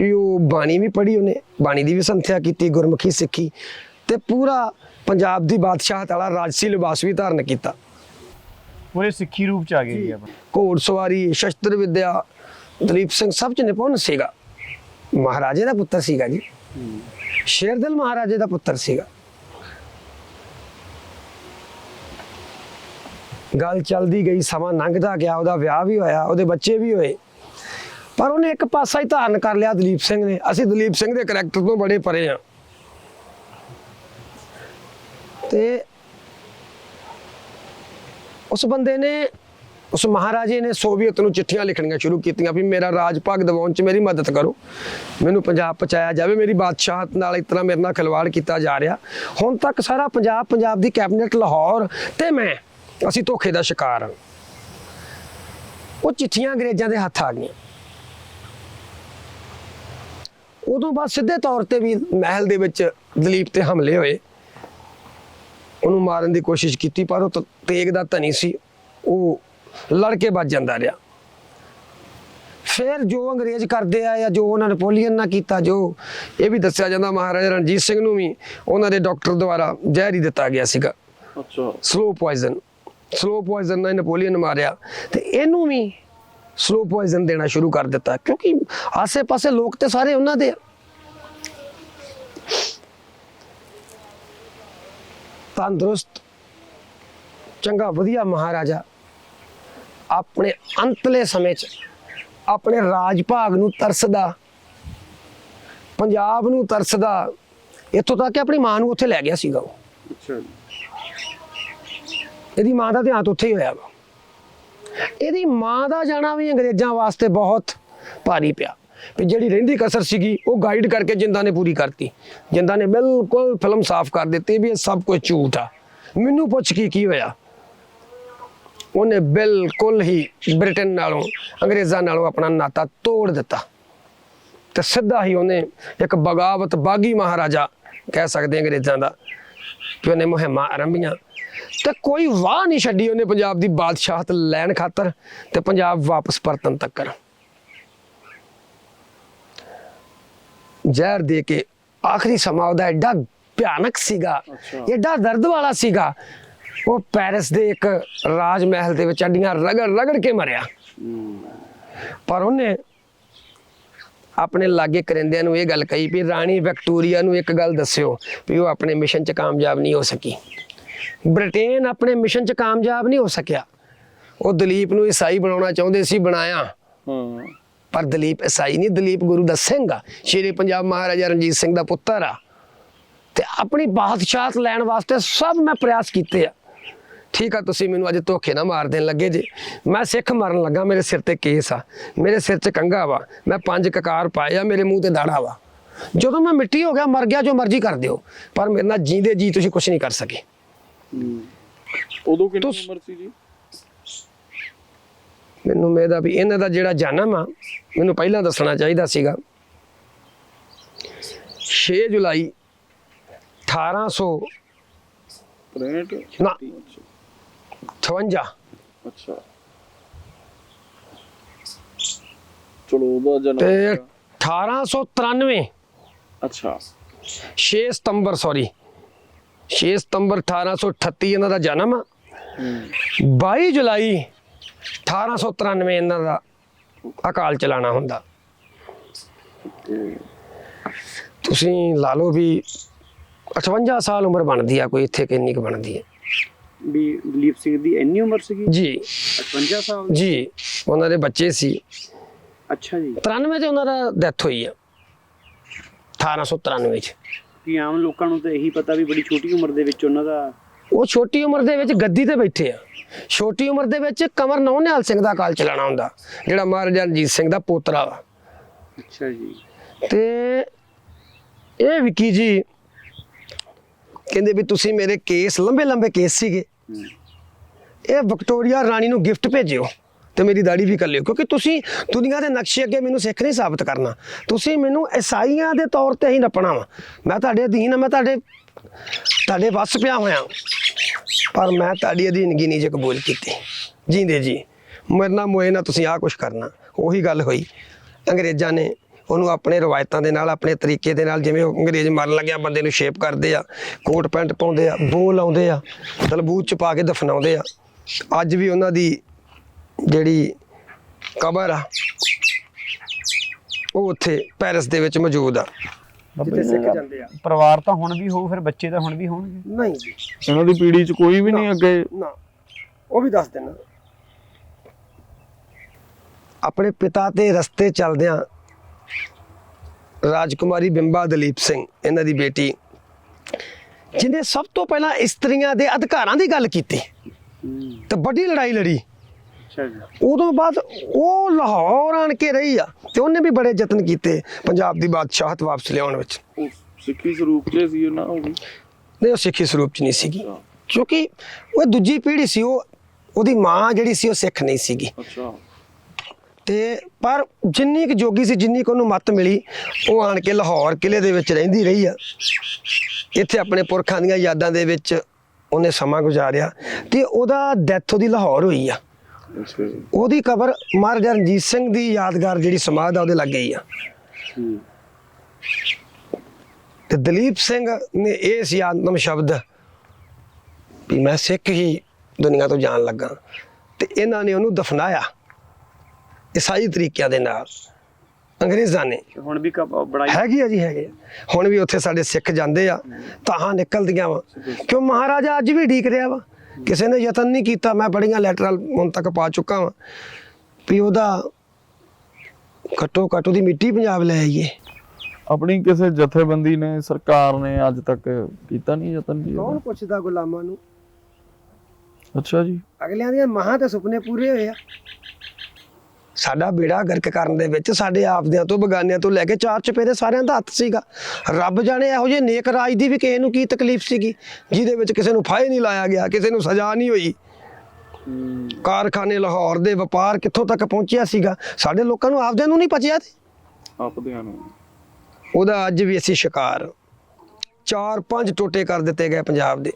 ਵੀ ਉਹ ਬਾਣੀ ਵੀ ਪੜ੍ਹੀ ਉਹਨੇ ਬਾਣੀ ਦੀ ਵੀ ਸੰਥਿਆ ਕੀਤੀ ਗੁਰਮੁਖੀ ਸਿੱਖੀ ਤੇ ਪੂਰਾ ਪੰਜਾਬ ਦੀ ਬਾਦਸ਼ਾਹਤ ਵਾਲਾ ਰਾਜਸੀ ਲਿਬਾਸ ਵੀ ਧਾਰਨ ਕੀਤਾ। ਪੂਰੇ ਸਿੱਖੀ ਰੂਪ ਚ ਆ ਗਏ ਜੀ ਆਪਾਂ। ਘੋੜ ਸਵਾਰੀ ਸ਼ਸਤਰ ਵਿਦਿਆ ਦਲੀਪ ਸਿੰਘ ਸਭ ਚ ਨਿਪੁੰਨ ਸੀਗਾ। ਮਹਾਰਾਜੇ ਦਾ ਪੁੱਤਰ ਸੀਗਾ ਜੀ। ਸ਼ੇਰਦਿਲ ਮਹਾਰਾਜੇ ਦਾ ਪੁੱਤਰ ਸੀਗਾ। ਗੱਲ ਚੱਲਦੀ ਗਈ ਸਮਾਂ ਲੰਘਦਾ ਗਿਆ ਉਹਦਾ ਵਿਆਹ ਵੀ ਹੋਇਆ ਉਹਦੇ ਬੱਚੇ ਵੀ ਹੋਏ। ਪਰ ਉਹਨੇ ਇੱਕ ਪਾਸਾ ਹੀ ਧਾਰਨ ਕਰ ਲਿਆ ਦਲੀਪ ਸਿੰਘ ਨੇ। ਅਸੀਂ ਦਲੀਪ ਸਿੰਘ ਦੇ ਕਰੈਕਟਰ ਤੋਂ ਬੜੇ ਪਰੇ ਆ ਤੇ ਉਸ ਬੰਦੇ ਨੇ, ਉਸ ਮਹਾਰਾਜੇ ਨੇ ਸੋਵੀਅਤ ਨੂੰ ਚਿੱਠੀਆਂ ਲਿਖਣੀਆਂ ਸ਼ੁਰੂ ਕੀਤੀਆਂ ਵੀ ਮੇਰਾ ਰਾਜ ਭਾਗ ਦਿਵਾਉਣ ਚ ਮੇਰੀ ਮਦਦ ਕਰੋ। ਮੈਨੂੰ ਪੰਜਾਬ ਪਹੁੰਚਾਇਆ ਜਾਵੇ। ਮੇਰੀ ਬਾਦਸ਼ਾਹਤ ਨਾਲ ਇਸ ਤਰ੍ਹਾਂ ਮੇਰੇ ਨਾਲ ਖਿਲਵਾੜ ਕੀਤਾ ਜਾ ਰਿਹਾ। ਹੁਣ ਤੱਕ ਸਾਰਾ ਪੰਜਾਬ ਪੰਜਾਬ ਦੀ ਕੈਬਨਿਟ ਲਾਹੌਰ ਤੇ ਮੈਂ, ਅਸੀਂ ਧੋਖੇ ਦਾ ਸ਼ਿਕਾਰ ਹਾਂ। ਉਹ ਚਿੱਠੀਆਂ ਅੰਗਰੇਜ਼ਾਂ ਦੇ ਹੱਥ ਆ ਗਈਆਂ। ਉਦੋਂ ਬਾਅਦ ਸਿੱਧੇ ਤੌਰ ਤੇ ਵੀ ਮਹਿਲ ਦੇ ਵਿੱਚ ਦਲੀਪ ਤੇ ਹਮਲੇ ਹੋਏ। ਉਹਨੂੰ ਮਾਰਨ ਦੀ ਕੋਸ਼ਿਸ਼ ਕੀਤੀ ਪਰ ਉਹ ਤੇਗ ਦਾ ਧਨੀ ਸੀ। ਉਹ ਲੜ ਕੇ ਬਚ ਜਾਂਦਾ ਰਿਹਾ। ਫਿਰ ਜੋ ਅੰਗਰੇਜ਼ ਕਰਦੇ ਆ ਜਾਂ ਜੋ ਉਹਨਾਂ ਨੈਪੋਲੀਅਨ ਨਾਲ ਕੀਤਾ ਜੋ ਇਹ ਵੀ ਦੱਸਿਆ ਜਾਂਦਾ ਮਹਾਰਾਜਾ ਰਣਜੀਤ ਸਿੰਘ ਨੂੰ ਵੀ ਉਹਨਾਂ ਦੇ ਡਾਕਟਰ ਦੁਆਰਾ ਜ਼ਹਿਰ ਹੀ ਦਿੱਤਾ ਗਿਆ ਸੀਗਾ। ਅੱਛਾ। ਸਲੋ ਪੋਇਜ਼ਨ ਸਲੋ ਪੋਇਜ਼ਨ ਨਾਲ ਨੈਪੋਲੀਅਨ ਮਾਰਿਆ। ਤੇ ਇਹਨੂੰ ਵੀ ਸਲੋ ਪੋਇਜ਼ਨ ਦੇਣਾ ਸ਼ੁਰੂ ਕਰ ਦਿੱਤਾ। ਕਿਉਂਕਿ ਆਸੇ-ਪਾਸੇ ਲੋਕ ਤੇ ਸਾਰੇ ਉਹਨਾਂ ਦੇ। ਤੰਦਰੁਸਤ ਚੰਗਾ ਵਧੀਆ ਮਹਾਰਾਜਾ ਆਪਣੇ ਅੰਤਲੇ ਸਮੇਂ 'ਚ ਆਪਣੇ ਰਾਜ ਭਾਗ ਨੂੰ ਤਰਸਦਾ ਪੰਜਾਬ ਨੂੰ ਤਰਸਦਾ ਇੱਥੋਂ ਤੱਕ ਕਿ ਆਪਣੀ ਮਾਂ ਨੂੰ ਉੱਥੇ ਲੈ ਗਿਆ ਸੀਗਾ ਉਹ। ਅੱਛਾ। ਇਹਦੀ ਮਾਂ ਦਾ ਧਿਆਨ ਉੱਥੇ ਹੀ ਹੋਇਆ ਵਾ। ਇਹਦੀ ਮਾਂ ਦਾ ਜਾਣਾ ਵੀ ਅੰਗਰੇਜ਼ਾਂ ਵਾਸਤੇ ਬਹੁਤ ਭਾਰੀ ਪਿਆ। ਵੀ ਜਿਹੜੀ ਰਹਿੰਦੀ ਕਸਰ ਸੀਗੀ, ਉਹ ਗਾਈਡ ਕਰਕੇ ਜਿੰਦਾ ਨੇ ਪੂਰੀ ਕਰਤੀ। ਜਿੰਦਾ ਨੇ ਬਿਲਕੁਲ ਫਿਲਮ ਸਾਫ਼ ਕਰ ਦਿੱਤੀ ਵੀ ਇਹ ਸਭ ਕੁਝ ਝੂਠ ਆ। ਮੈਨੂੰ ਪੁੱਛ ਕੀ ਕੀ ਹੋਇਆ? ਉਹਨੇ ਬਿਲਕੁਲ ਹੀ ਬ੍ਰਿਟਨ ਨਾਲੋਂ, ਅੰਗਰੇਜ਼ਾਂ ਨਾਲੋਂ ਆਪਣਾ ਨਾਤਾ ਤੋੜ ਦਿੱਤਾ। ਤੇ ਸਿੱਧਾ ਹੀ ਉਹਨੇ ਇੱਕ ਬਗਾਵਤ ਬਾਗੀ ਮਹਾਰਾਜਾ ਕਹਿ ਸਕਦੇ ਅੰਗਰੇਜ਼ਾਂ ਦਾ ਕਿ ਉਹਨੇ ਮੁਹਿੰਮਾਂ ਆਰੰਭੀਆਂ। ਤੇ ਕੋਈ ਵਾਹ ਨਹੀਂ ਛੱਡੀ ਉਹਨੇ ਪੰਜਾਬ ਦੀ ਬਾਦਸ਼ਾਹਤ ਲੈਣ ਖਾਤਰ ਤੇ ਪੰਜਾਬ ਵਾਪਸ ਪਰਤਨ ਤੱਕ ਜ਼ਹਿਰ ਦੇ ਕੇ ਆਖਰੀ ਸਮਾਂ ਉਹਦਾ ਐਡਾ ਭਿਆਨਕ ਸੀਗਾ। ਐਡਾ ਦਰਦ ਵਾਲਾ ਸੀਗਾ। ਉਹ ਪੈਰਿਸ ਦੇ ਇੱਕ ਰਾਜ ਮਹਿਲ ਦੇ ਵਿੱਚ ਅੱਡੀਆਂ ਰਗੜ ਰਗੜ ਕੇ ਮਰਿਆ। ਪਰ ਉਹਨੇ ਆਪਣੇ ਲਾਗੇ ਕਰਿੰਦਿਆਂ ਨੂੰ ਇਹ ਗੱਲ ਕਹੀ ਵੀ ਰਾਣੀ ਵਿਕਟੋਰੀਆ ਨੂੰ ਇੱਕ ਗੱਲ ਦੱਸਿਓ ਵੀ ਉਹ ਆਪਣੇ ਮਿਸ਼ਨ 'ਚ ਕਾਮਯਾਬ ਨਹੀਂ ਹੋ ਸਕੀ। ਬ੍ਰਿਟੇਨ ਆਪਣੇ ਮਿਸ਼ਨ 'ਚ ਕਾਮਯਾਬ ਨਹੀਂ ਹੋ ਸਕਿਆ। ਉਹ ਦਲੀਪ ਨੂੰ ਈਸਾਈ ਬਣਾਉਣਾ ਚਾਹੁੰਦੇ ਸੀ ਬਣਾਇਆ। ਹਾਂ। ਪਰ ਦਲੀਪ ਈਸਾਈ ਨਹੀਂ ਦਲੀਪ ਗੁਰੂ ਦਾ ਸਿੰਘ ਆ। ਸ਼ੇਰੇ ਪੰਜਾਬ ਮਹਾਰਾਜਾ ਰਣਜੀਤ ਸਿੰਘ ਦਾ ਪੁੱਤਰ ਆ। ਤੇ ਆਪਣੀ ਬਾਦਸ਼ਾਹਤ ਲੈਣ ਵਾਸਤੇ ਸਭ ਮੈਂ ਪ੍ਰਯਾਸ ਕੀਤੇ ਆ। ਠੀਕ ਆ ਤੁਸੀਂ ਮੈਨੂੰ ਅੱਜ ਧੋਖੇ ਨਾ ਮਾਰ ਦੇਣ ਲੱਗੇ ਜੇ। ਮੈਂ ਸਿੱਖ ਮਰਨ ਲੱਗਾ ਮੇਰੇ ਸਿਰ ਤੇ ਕੇਸ ਆ। ਮੇਰੇ ਸਿਰ 'ਚ ਕੰਗਾ ਵਾ। ਮੈਂ ਪੰਜ ਕਕਾਰ ਪਾਏ ਆ ਮੇਰੇ ਮੂੰਹ ਤੇ ਦਾੜਾ ਵਾ। ਜਦੋਂ ਮੈਂ ਮਿੱਟੀ ਹੋ ਗਿਆ ਮਰ ਗਿਆ ਜੋ ਮਰਜ਼ੀ ਕਰ ਦਿਓ। ਪਰ ਮੇਰੇ ਨਾਲ ਜੀਂਦੇ ਜੀ ਤੁਸੀਂ ਕੁਝ ਨਹੀਂ ਕਰ ਸਕੇ। ਉਦੋਂ ਕਿੰਨੀ ਤੁਸ- ਉਮਰ ਸੀ ਜੀ ਮੈਨੂੰ ਮੇਦਾ ਵੀ ਇਹਨਾਂ ਦਾ ਜਿਹੜਾ ਜਨਮ ਆ ਮੈਨੂੰ ਪਹਿਲਾਂ ਦੱਸਣਾ ਚਾਹੀਦਾ ਸੀਗਾ। 6 ਜੁਲਾਈ 1858 63 ਨਾ 58 58 ਅੱਛਾ। ਚਲੋ ਉਹਦਾ ਜਨਮ ਤੇ 1893 ਅੱਛਾ। 6 ਸਤੰਬਰ ਸੌਰੀ 6 ਸਤੰਬਰ 1838 ਇਹਨਾਂ ਦਾ ਜਨਮ। ਆ। ਹੂੰ 22 ਜੁਲਾਈ 1893 ਇਹਨਾਂ ਦਾ ਅਕਾਲ ਚਲਾਣਾ ਹੁੰਦਾ। ਤੁਸੀਂ ਲਾ ਲਓ ਵੀ 58 ਸਾਲ ਉਮਰ ਬਣਦੀ ਆ ਕੋਈ ਇੱਥੇ ਕਿੰਨੀ ਕੁ ਬਣਦੀ ਹੈ ਵੀ ਦਲੀਪ ਸਿੰਘ ਦੀ ਇੰਨੀ ਉਮਰ ਸੀਗੀ? ਜੀ। 55 ਸਾਲ ਜੀ ਉਹਨਾਂ ਦੇ ਬੱਚੇ ਸੀ। ਅੱਛਾ ਜੀ। 93 ਚ ਉਹਨਾਂ ਦਾ ਡੈਥ ਹੋਈ ਆ 1893 ਚ। ਕਿ ਆਮ ਲੋਕਾਂ ਨੂੰ ਤਾਂ ਇਹੀ ਪਤਾ ਵੀ ਬੜੀ ਛੋਟੀ ਉਮਰ ਦੇ ਵਿੱਚ ਉਹਨਾਂ ਦਾ ਉਹ ਛੋਟੀ ਉਮਰ ਦੇ ਵਿੱਚ ਗੱਦੀ ਤੇ ਬੈਠੇ ਆ। ਛੋਟੀ ਉਮਰ ਦੇ ਵਿੱਚ ਕਮਰ ਨੌਨਿਆਲ ਸਿੰਘ ਦਾ ਅਕਾਲ ਚਲਾਣਾ ਹੁੰਦਾ ਜਿਹੜਾ ਮਹਾਰਾਜਾ ਰਣਜੀਤ ਸਿੰਘ ਦਾ ਪੋਤਰਾ ਵਾ। ਅੱਛਾ ਜੀ। ਤੇ ਇਹ ਵਿੱਕੀ ਜੀ ਕਹਿੰਦੇ ਵੀ ਤੁਸੀਂ ਮੇਰੇ ਕੇਸ ਲੰਬੇ ਲੰਬੇ ਕੇਸ ਸੀਗੇ। ਇਹ ਵਿਕਟੋਰੀਆ ਰਾਣੀ ਨੂੰ ਗਿਫਟ ਭੇਜਿਓ। ਤੇ ਮੇਰੀ ਦਾੜੀ ਵੀ ਕਰ ਲਿਓ। ਕਿਉਂਕਿ ਤੁਸੀਂ ਦੁਨੀਆ ਦੇ ਨਕਸ਼ੇ ਅੱਗੇ ਮੈਨੂੰ ਸਿੱਖ ਨਹੀਂ ਸਾਬਤ ਕਰਨਾ। ਤੁਸੀਂ ਮੈਨੂੰ ਈਸਾਈਆਂ ਦੇ ਤੌਰ ਤੇ ਹੀ ਨੱਪਣਾ ਵਾ। ਮੈਂ ਤੁਹਾਡੇ ਅਧੀਨ ਹਾਂ ਮੈਂ ਤੁਹਾਡੇ ਤੁਹਾਡੇ ਵੱਸ ਪਿਆ ਹੋਇਆ। ਪਰ ਮੈਂ ਤੁਹਾਡੀ ਅਧੀਨਗੀ ਨਹੀਂ ਜੇ ਕਬੂਲ ਕੀਤੀ। ਜੀਂਦੇ ਜੀ, ਮੇਰੇ ਨਾਲ ਮੋਏ ਨਾ ਤੁਸੀਂ ਆਹ ਕੁਝ ਕਰਨਾ। ਉਹੀ ਗੱਲ ਹੋਈ। ਅੰਗਰੇਜ਼ਾਂ ਨੇ ਉਹਨੂੰ ਆਪਣੇ ਰਵਾਇਤਾਂ ਦੇ ਨਾਲ, ਆਪਣੇ ਤਰੀਕੇ ਦੇ ਨਾਲ ਜਿਵੇਂ ਉਹ ਅੰਗਰੇਜ਼ ਮਰਨ ਲੱਗਿਆ ਬੰਦੇ ਨੂੰ ਸ਼ੇਪ ਕਰਦੇ ਆ, ਕੋਟ ਪੈਂਟ ਪਾਉਂਦੇ ਆ ਬੋ ਲਾਉਂਦੇ ਆ ਤਲਬੂਤ ਚ ਪਾ ਕੇ ਦਫਨਾਉਂਦੇ ਆ। ਅੱਜ ਵੀ ਉਹਨਾਂ ਦੀ ਜਿਹੜੀ ਕਬਰ ਆ ਉਹ ਉੱਥੇ ਪੈਰਿਸ ਦੇ ਵਿੱਚ ਮੌਜੂਦ ਆ। ਜਿੱਥੇ ਸਿੱਖ ਜਾਂਦੇ ਆ। ਪਰਿਵਾਰ ਤਾਂ ਹੁਣ ਵੀ ਹੋਊ ਫਿਰ ਬੱਚੇ ਤਾਂ ਹੁਣ ਵੀ ਹੋਣਗੇ। ਨਹੀਂ ਜੀ। ਇਹਨਾਂ ਦੀ ਪੀੜ੍ਹੀ 'ਚ ਕੋਈ ਵੀ ਨਹੀਂ ਅੱਗੇ। ਨਾ। ਉਹ ਵੀ ਦੱਸ ਦੇਣਾ। ਆਪਣੇ ਪਿਤਾ ਦੇ ਰਸਤੇ ਚੱਲਦਿਆਂ ਰਾਜਕੁਮਾਰੀ ਬਿੰਬਾ ਦਲੀਪ ਸਿੰਘ ਇਹਨਾਂ ਦੀ ਬੇਟੀ ਜਿਹਨੇ ਸਭ ਤੋਂ ਪਹਿਲਾਂ ਇਸਤਰੀਆਂ ਦੇ ਅਧਿਕਾਰਾਂ ਦੀ ਗੱਲ ਕੀਤੀ ਤੇ ਵੱਡੀ ਲੜਾਈ ਲੜੀ। ਅੱਛਾ ਜੀ। ਉਦੋਂ ਬਾਅਦ ਉਹ ਲਾਹੌਰ ਆਣ ਕੇ ਰਹੀ ਆ ਤੇ ਉਹਨੇ ਵੀ ਬੜੇ ਯਤਨ ਕੀਤੇ ਪੰਜਾਬ ਦੀ ਬਾਦਸ਼ਾਹਤ ਵਾਪਸ ਲਿਆਉਣ ਵਿੱਚ। ਉਹ ਸਿੱਖੀ ਸਰੂਪ 'ਚ ਸੀ ਉਹਨਾਂ ਉਹ ਵੀ? ਨਹੀਂ ਉਹ ਸਿੱਖੀ ਸਰੂਪ ਚ ਨਹੀਂ ਸੀਗੀ। ਕਿਉਂਕਿ ਉਹ ਦੂਜੀ ਪੀੜ੍ਹੀ ਸੀ ਉਹ ਉਹਦੀ ਮਾਂ ਜਿਹੜੀ ਸੀ ਉਹ ਸਿੱਖ ਨਹੀਂ ਸੀਗੀ। ਅੱਛਾ। ਤੇ ਪਰ ਜਿੰਨੀ ਕੁ ਜੋਗੀ ਸੀ ਜਿੰਨੀ ਕੁ ਉਹਨੂੰ ਮੱਤ ਮਿਲੀ ਉਹ ਆਣ ਕੇ ਲਾਹੌਰ ਕਿਲੇ ਦੇ ਵਿੱਚ ਰਹਿੰਦੀ ਰਹੀ ਆ। ਇੱਥੇ ਆਪਣੇ ਪੁਰਖਾਂ ਦੀਆਂ ਯਾਦਾਂ ਦੇ ਵਿੱਚ ਉਹਨੇ ਸਮਾਂ ਗੁਜ਼ਾਰਿਆ ਤੇ ਉਹਦਾ ਡੈਥ ਉਹਦੀ ਲਾਹੌਰ ਹੋਈ ਆ। ਉਹਦੀ ਕਬਰ ਮਹਾਰਾਜਾ ਰਣਜੀਤ ਸਿੰਘ ਦੀ ਯਾਦਗਾਰ ਜਿਹੜੀ ਸਮਾਧ ਆ ਉਹਦੇ ਲੱਗੇ ਹੀ ਆ। ਤੇ ਦਲੀਪ ਸਿੰਘ ਨੇ ਇਹ ਸੀ ਆਤਮ ਸ਼ਬਦ ਵੀ ਮੈਂ ਸਿੱਖ ਹੀ ਦੁਨੀਆ ਤੋਂ ਜਾਣ ਲੱਗਾ ਤੇ ਇਹਨਾਂ ਨੇ ਉਹਨੂੰ ਦਫਨਾਇਆ ਈਸਾਈ ਤਰੀਕਿਆਂ ਦੇ ਨਾਲ ਅੰਗਰੇਜ਼ਾਂ ਨੇ। ਹੁਣ ਵੀ ਕ- ਬੜਾ ਹੀ ਹੈਗੀ ਆ ਜੀ ਹੈਗੇ। ਹੁਣ ਵੀ ਉੱਥੇ ਸਾਡੇ ਸਿੱਖ ਜਾਂਦੇ ਆ ਤਾਹਾਂ ਨਿਕਲਦੀਆਂ ਵਾ। ਕਿਉਂ ਮਹਾਰਾਜਾ ਅੱਜ ਵੀ ਢੀਕ ਰਿਹਾ ਵਾ? ਕਿਸੇ ਨੇ ਯਤਨ ਨਹੀਂ ਕੀਤਾ ਮੈਂ ਬੜੀਆਂ ਲੈਟਰਲ ਹੁਣ ਤੱਕ ਪਾ ਚੁੱਕਾ ਵਾਂ ਵੀ ਉਹਦਾ ਘੱਟੋ ਘੱਟ ਉਹਦੀ ਮਿੱਟੀ ਪੰਜਾਬ ਲੈ ਆਈਏ। ਆਪਣੀ ਕਿਸੇ ਜਥੇਬੰਦੀ ਨੇ ਸਰਕਾਰ ਨੇ ਅੱਜ ਤੱਕ ਕੀਤਾ ਨਹੀਂ ਯਤਨ ਜੀ ਕੌਣ ਪੁੱਛਦਾ ਗੁਲਾਮਾਂ ਨੂੰ? ਅੱਛਾ ਜੀ। ਅਗਲਿਆਂ ਦੀਆਂ ਮਹਾਂ ਤੇ ਸੁਪਨੇ ਪੂਰੇ ਹੋਏ ਆ। ਸਾਡਾ ਬੇੜਾ ਗਰਕ ਕਰਨ ਦੇ ਵਿੱਚ ਸਾਡੇ ਆਪਦਿਆਂ ਤੋਂ ਬਗਾਨਿਆਂ ਤੋਂ ਲੈ ਕੇ ਚਾਰ ਚਪੇਰੇ ਸਾਰਿਆਂ ਦਾ ਹੱਥ ਸੀਗਾ। ਰੱਬ ਜਾਣੇ ਇਹੋ ਜਿਹੇ ਨੇਕ ਰਾਜ ਦੀ ਵੀ ਕਿਸੇ ਨੂੰ ਕੀ ਤਕਲੀਫ ਸੀਗੀ ਜਿਹਦੇ ਵਿੱਚ ਕਿਸੇ ਨੂੰ ਫਾਇ ਨਹੀਂ ਲਾਇਆ ਗਿਆ ਕਿਸੇ ਨੂੰ ਸਜ਼ਾ ਨਹੀਂ ਹੋਈ। ਕਾਰਖਾਨੇ ਲਾਹੌਰ ਦੇ ਵਪਾਰ ਕਿੱਥੋਂ ਤੱਕ ਪਹੁੰਚਿਆ ਸੀਗਾ? ਸਾਡੇ ਲੋਕਾਂ ਨੂੰ ਆਪਦਿਆਂ ਨੂੰ ਨਹੀਂ ਪਚਿਆ ਤੇ ਆਪਦਿਆਂ ਨੂੰ। ਉਹਦਾ ਅੱਜ ਵੀ ਅਸੀਂ ਸ਼ਿਕਾਰ। ਚਾਰ ਪੰਜ ਟੋਟੇ ਕਰ ਦਿੱਤੇ ਗਏ ਪੰਜਾਬ ਦੇ।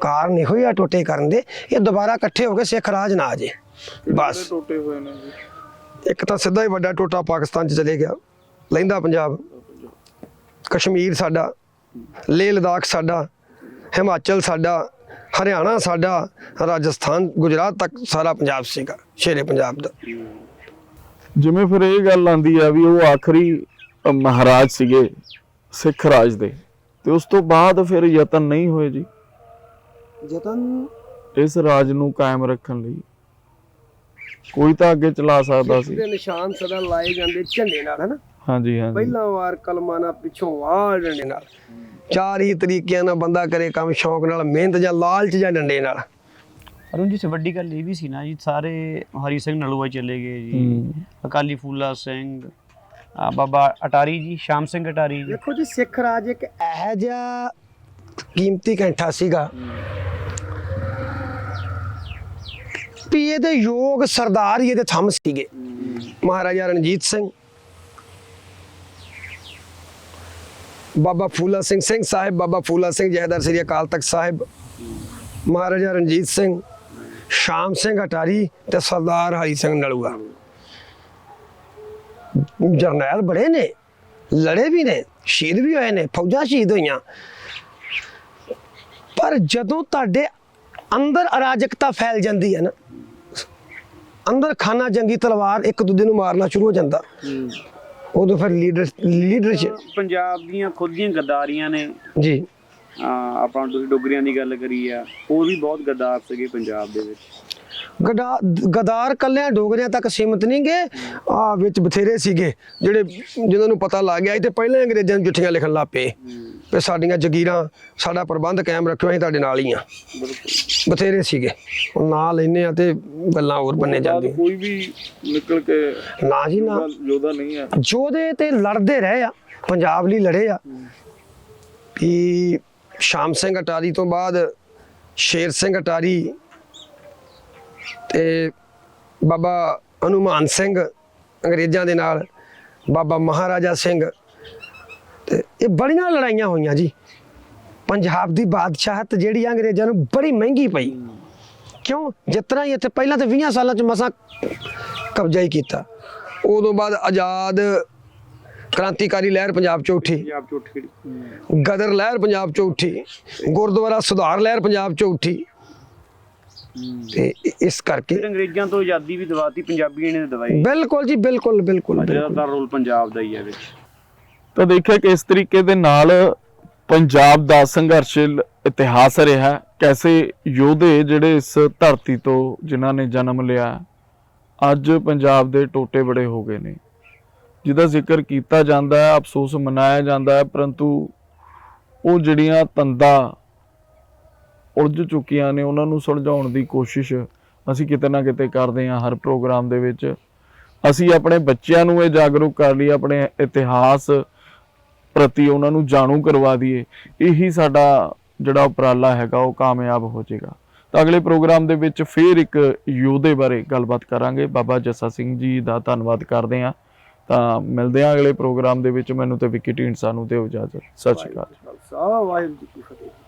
ਕਾਰਨ ਇਹੋ ਹੀ ਆ ਟੋਟੇ ਕਰਨ ਦੇ ਇਹ ਦੁਬਾਰਾ ਇਕੱਠੇ ਹੋ ਕੇ ਸਿੱਖ ਰਾਜ ਨਾ ਆ ਜੇ। ਬਸ। ਟੋਟੇ ਹੋਏ ਨੇ ਜੀ। ਇੱਕ ਤਾਂ ਸਿੱਧਾ ਹੀ ਵੱਡਾ ਟੋਟਾ ਪਾਕਿਸਤਾਨ ਚ ਚਲੇ ਗਿਆ। ਲਹਿੰਦਾ ਪੰਜਾਬ। ਕਸ਼ਮੀਰ ਸਾਡਾ ਲੇਹ ਲਦਾਖ ਸਾਡਾ ਹਿਮਾਚਲ ਸਾਡਾ ਹਰਿਆਣਾ ਸਾਡਾ ਰਾਜਸਥਾਨ ਗੁਜਰਾਤ ਤੱਕ ਸਾਰਾ ਪੰਜਾਬ ਸੀਗਾ ਸ਼ੇਰੇ ਪੰਜਾਬ ਦਾ। ਜਿਵੇਂ ਫਿਰ ਇਹ ਗੱਲ ਆਂਦੀ ਆ ਵੀ ਉਹ ਆਖਰੀ ਮਹਾਰਾਜ ਸੀਗੇ ਸਿੱਖ ਰਾਜ ਦੇ। ਤੇ ਉਸ ਤੋਂ ਬਾਅਦ ਫਿਰ ਯਤਨ ਨਹੀਂ ਹੋਏ ਜੀ। ਜਤਨ ਇਸ ਰਾਜ ਨੂੰ ਕਾਇਮ ਰੱਖਣ ਲਈ। ਕੋਈ ਤਾਂ ਅੱਗੇ ਚਲਾ ਸਕਦਾ ਸੀ। ਦੇ ਨਿਸ਼ਾਨ ਸਦਾ ਲਾਏ ਜਾਂਦੇ ਝੰਡੇ ਨਾਲ ਹਨਾ? ਹਾਂਜੀ ਹਾਂਜੀ। ਪਹਿਲਾਂ ਵਾਰ ਕਲਮਾਂ ਨਾਲ ਪਿੱਛੋਂ ਵਾਰ ਡੰਡੇ ਨਾਲ। ਚਾਰ ਹੀ ਤਰੀਕਿਆਂ ਨਾਲ ਬੰਦਾ ਕਰੇ ਕੰਮ ਸ਼ੌਂਕ ਨਾਲ ਮਿਹਨਤ ਜਾਂ ਲਾਲਚ ਜਾਂ ਡੰਡੇ ਨਾਲ। ਅਰੁਣ ਜੀ ਸੇ ਵੱਡੀ ਗੱਲ ਇਹ ਵੀ ਸੀ ਨਾ ਜੀ ਸਾਰੇ ਹਰੀ ਸਿੰਘ ਨਲੂਆ ਚਲੇ ਗਏ ਜੀ। ਅਕਾਲੀ ਫੂਲਾ ਸਿੰਘ ਆ ਬਾਬਾ ਅਟਾਰੀ ਜੀ ਸ਼ਾਮ ਸਿੰਘ ਅਟਾਰੀ ਜੀ। ਦੇਖੋ ਜੀ ਸਿੱਖ ਰਾਜ ਇੱਕ ਇਹੋ ਜਿਹਾ ਕੀਮਤੀ ਕੈਂਠਾ ਸੀਗਾ। ਵੀ ਇਹਦੇ ਯੋਗ ਸਰਦਾਰ ਹੀ ਇਹਦੇ ਥੰਮ ਸੀਗੇ। ਮਹਾਰਾਜਾ ਰਣਜੀਤ ਸਿੰਘ, ਬਾਬਾ ਫੂਲਾ ਸਿੰਘ ਸਿੰਘ ਸਾਹਿਬ, ਬਾਬਾ ਫੂਲਾ ਸਿੰਘ ਜਹਦਰ ਸ੍ਰੀ ਅਕਾਲ ਤਖਤ ਸਾਹਿਬ, ਮਹਾਰਾਜਾ ਰਣਜੀਤ ਸਿੰਘ, ਸ਼ਾਮ ਸਿੰਘ ਅਟਾਰੀ ਤੇ ਸਰਦਾਰ ਹਰੀ ਸਿੰਘ ਨਲੂਆ। ਜਰਨੈਲ ਬੜੇ ਨੇ, ਲੜੇ ਵੀ ਨੇ, ਸ਼ਹੀਦ ਵੀ ਹੋਏ ਨੇ, ਫੌਜਾਂ ਸ਼ਹੀਦ ਹੋਈਆਂ। ਪਰ ਜਦੋਂ ਤੁਹਾਡੇ ਅੰਦਰ ਅਰਾਜਕਤਾ ਫੈਲ ਜਾਂਦੀ ਹੈ ਨਾ। ਅੰਦਰ ਖਾਨਾ ਜੰਗੀ ਤਲਵਾਰ ਇੱਕ ਦੂਜੇ ਨੂੰ ਮਾਰਨਾ ਸ਼ੁਰੂ ਹੋ ਜਾਂਦਾ। ਉਦੋਂ ਫਿਰ ਲੀਡਰ ਲੀਡਰਸ਼ਿਪ। ਪੰਜਾਬ ਦੀਆਂ ਖੁਦ ਦੀਆਂ ਗੱਦਾਰੀਆਂ ਨੇ। ਜੀ। ਆਪਾਂ ਤੁਸੀਂ ਡੋਗਰੀਆਂ ਦੀ ਗੱਲ ਕਰੀ ਆ ਉਹ ਵੀ ਬਹੁਤ ਗੱਦਾਰ ਸੀਗੇ ਪੰਜਾਬ ਦੇ ਵਿੱਚ। ਗਦਾ ਗਦਾਰ ਕੱਲਿਆਂ ਡੋਗਰਿਆਂ ਤੱਕ ਸੀਮਤ ਨਹੀਂ ਗਏ ਆ ਵਿੱਚ ਬਥੇਰੇ ਸੀਗੇ ਜਿਹੜੇ ਜਿਨ੍ਹਾਂ ਨੂੰ ਪਤਾ ਲੱਗ ਗਿਆ ਤੇ ਪਹਿਲਾਂ ਅੰਗਰੇਜ਼ਾਂ ਨੂੰ ਚਿੱਠੀਆਂ ਲਿਖਣ ਲੱਗ ਪਏ। ਵੀ ਸਾਡੀਆਂ ਜ਼ਗੀਰਾਂ ਸਾਡਾ ਪ੍ਰਬੰਧ ਕਾਇਮ ਰੱਖਿਓ ਅਸੀਂ ਤੁਹਾਡੇ ਨਾਲ ਹੀ ਆ ਬਥੇਰੇ ਸੀਗੇ। ਨਾਂ ਲੈਨੇ ਆ ਤੇ ਗੱਲਾਂ ਹੋਰ ਬੰਨੇ ਜਾਂਦੀਆਂ। ਕੋਈ ਵੀ ਨਿਕਲ ਕੇ ਨਾ ਜੀ ਨਾ। ਯੋਧਾ ਨਹੀਂ ਹੈ। ਜੋਧੇ ਤੇ ਲੜਦੇ ਰਹੇ ਆ ਪੰਜਾਬ ਲਈ ਲੜੇ ਆ। ਵੀ ਸ਼ਾਮ ਸਿੰਘ ਅਟਾਰੀ ਤੋਂ ਬਾਅਦ ਸ਼ੇਰ ਸਿੰਘ ਅਟਾਰੀ ਤੇ ਬਾਬਾ ਹਨੂਮਾਨ ਸਿੰਘ ਅੰਗਰੇਜ਼ਾਂ ਦੇ ਨਾਲ ਬਾਬਾ ਮਹਾਰਾਜਾ ਸਿੰਘ ਤੇ ਇਹ ਬੜੀਆਂ ਲੜਾਈਆਂ ਹੋਈਆਂ ਜੀ। ਪੰਜਾਬ ਦੀ ਬਾਦਸ਼ਾਹਤ ਜਿਹੜੀ ਅੰਗਰੇਜ਼ਾਂ ਨੂੰ ਬੜੀ ਮਹਿੰਗੀ ਪਈ। ਕਿਉਂ? ਤਰ੍ਹਾਂ ਹੀ ਇੱਥੇ ਪਹਿਲਾਂ ਤੇ 20 ਸਾਲਾਂ ਚ ਮਸਾ ਕਬਜ਼ਾ ਹੀ ਕੀਤਾ। ਉਦੋਂ ਬਾਅਦ ਆਜ਼ਾਦ ਕ੍ਰਾਂਤੀਕਾਰੀ ਲਹਿਰ ਪੰਜਾਬ ਚ ਉੱਠੀ। ਪੰਜਾਬ ਚ ਉੱਠ। ਗਦਰ ਲਹਿਰ ਪੰਜਾਬ ਚ ਉੱਠੀ। ਗੁਰਦੁਆਰਾ ਸੁਧਾਰ ਲਹਿਰ ਪੰਜਾਬ ਚ ਉੱਠੀ। ਤੇ ਇਸ ਕਰਕੇ ਫਿਰ ਅੰਗਰੇਜ਼ਾਂ ਤੋਂ ਆਜ਼ਾਦੀ ਵੀ ਦਵਾਤੀ ਪੰਜਾਬੀਆਂ ਨੇ ਦਵਾਈ ਬਿਲਕੁਲ ਜੀ ਬਿਲਕੁਲ ਬਿਲਕੁਲ ਬਿਲਕੁਲ। ਜ਼ਿਆਦਾਤਰ ਰੋਲ ਪੰਜਾਬ ਦਾ ਹੀ ਹੈ ਵਿੱਚ ਤਾਂ ਦੇਖਿਆ ਕਿ ਇਸ ਤਰੀਕੇ ਦੇ ਨਾਲ ਪੰਜਾਬ ਦਾ ਸੰਘਰਸ਼ੀਲ ਇਤਿਹਾਸ ਰਿਹਾ ਹੈ। ਕੈਸੇ ਯੋਧੇ ਜਿਹੜੇ ਇਸ ਧਰਤੀ ਤੋਂ ਜਿਨ੍ਹਾਂ ਨੇ ਜਨਮ ਲਿਆ ਅੱਜ ਪੰਜਾਬ ਦੇ ਟੋਟੇ ਬੜੇ ਹੋ ਗਏ ਨੇ ਜਿਹਦਾ ਜ਼ਿਕਰ ਕੀਤਾ ਜਾਂਦਾ ਹੈ ਅਫਸੋਸ ਮਨਾਇਆ ਜਾਂਦਾ ਹੈ ਪਰੰਤੂ ਉਹ ਜਿਹੜੀਆਂ ਤੰਦਾਂ ਉਲਝ ਚੁੱਕੀਆਂ ਨੇ, ਉਹਨਾਂ ਨੂੰ ਸੁਲਝਾਉਣ ਦੀ ਕੋਸ਼ਿਸ਼ ਅਸੀਂ ਕਿਤੇ ਨਾ ਕਿਤੇ ਕਰਦੇ ਹਾਂ ਹਰ ਪ੍ਰੋਗਰਾਮ ਦੇ ਵਿੱਚ। ਅਸੀਂ ਆਪਣੇ ਬੱਚਿਆਂ ਨੂੰ ਇਹ ਜਾਗਰੂਕ ਕਰ ਲਈ ਆਪਣੇ ਇਤਿਹਾਸ ਪ੍ਰਤੀ ਉਹਨਾਂ ਨੂੰ ਜਾਣੂ ਕਰਵਾ ਦਈਏ। ਇਹੀ ਸਾਡਾ ਜਿਹੜਾ ਉਪਰਾਲਾ ਹੈਗਾ, ਉਹ ਕਾਮਯਾਬ ਹੋ ਜਾਏਗਾ। ਤਾਂ ਅਗਲੇ ਪ੍ਰੋਗਰਾਮ ਦੇ ਵਿੱਚ ਫੇਰ ਇੱਕ ਯੋਧੇ ਬਾਰੇ ਗੱਲਬਾਤ ਕਰਾਂਗੇ। ਬਾਬਾ ਜੱਸਾ ਸਿੰਘ ਜੀ ਦਾ ਧੰਨਵਾਦ ਕਰਦੇ ਹਾਂ। ਤਾਂ ਮਿਲਦੇ ਹਾਂ ਅਗਲੇ ਪ੍ਰੋਗਰਾਮ ਦੇ ਵਿੱਚ। ਮੈਨੂੰ ਤੇ ਵਿੱਕੀ ਢੀਂਡਸਾ ਨੂੰ ਦਿਓ ਇਜਾਜ਼ਤ ਸਤਿ ਸ਼੍ਰੀ ਅਕਾਲ। ਵਾਹਿਗੁਰੂ ਜੀ ਕੀ ਫਤਿਹ।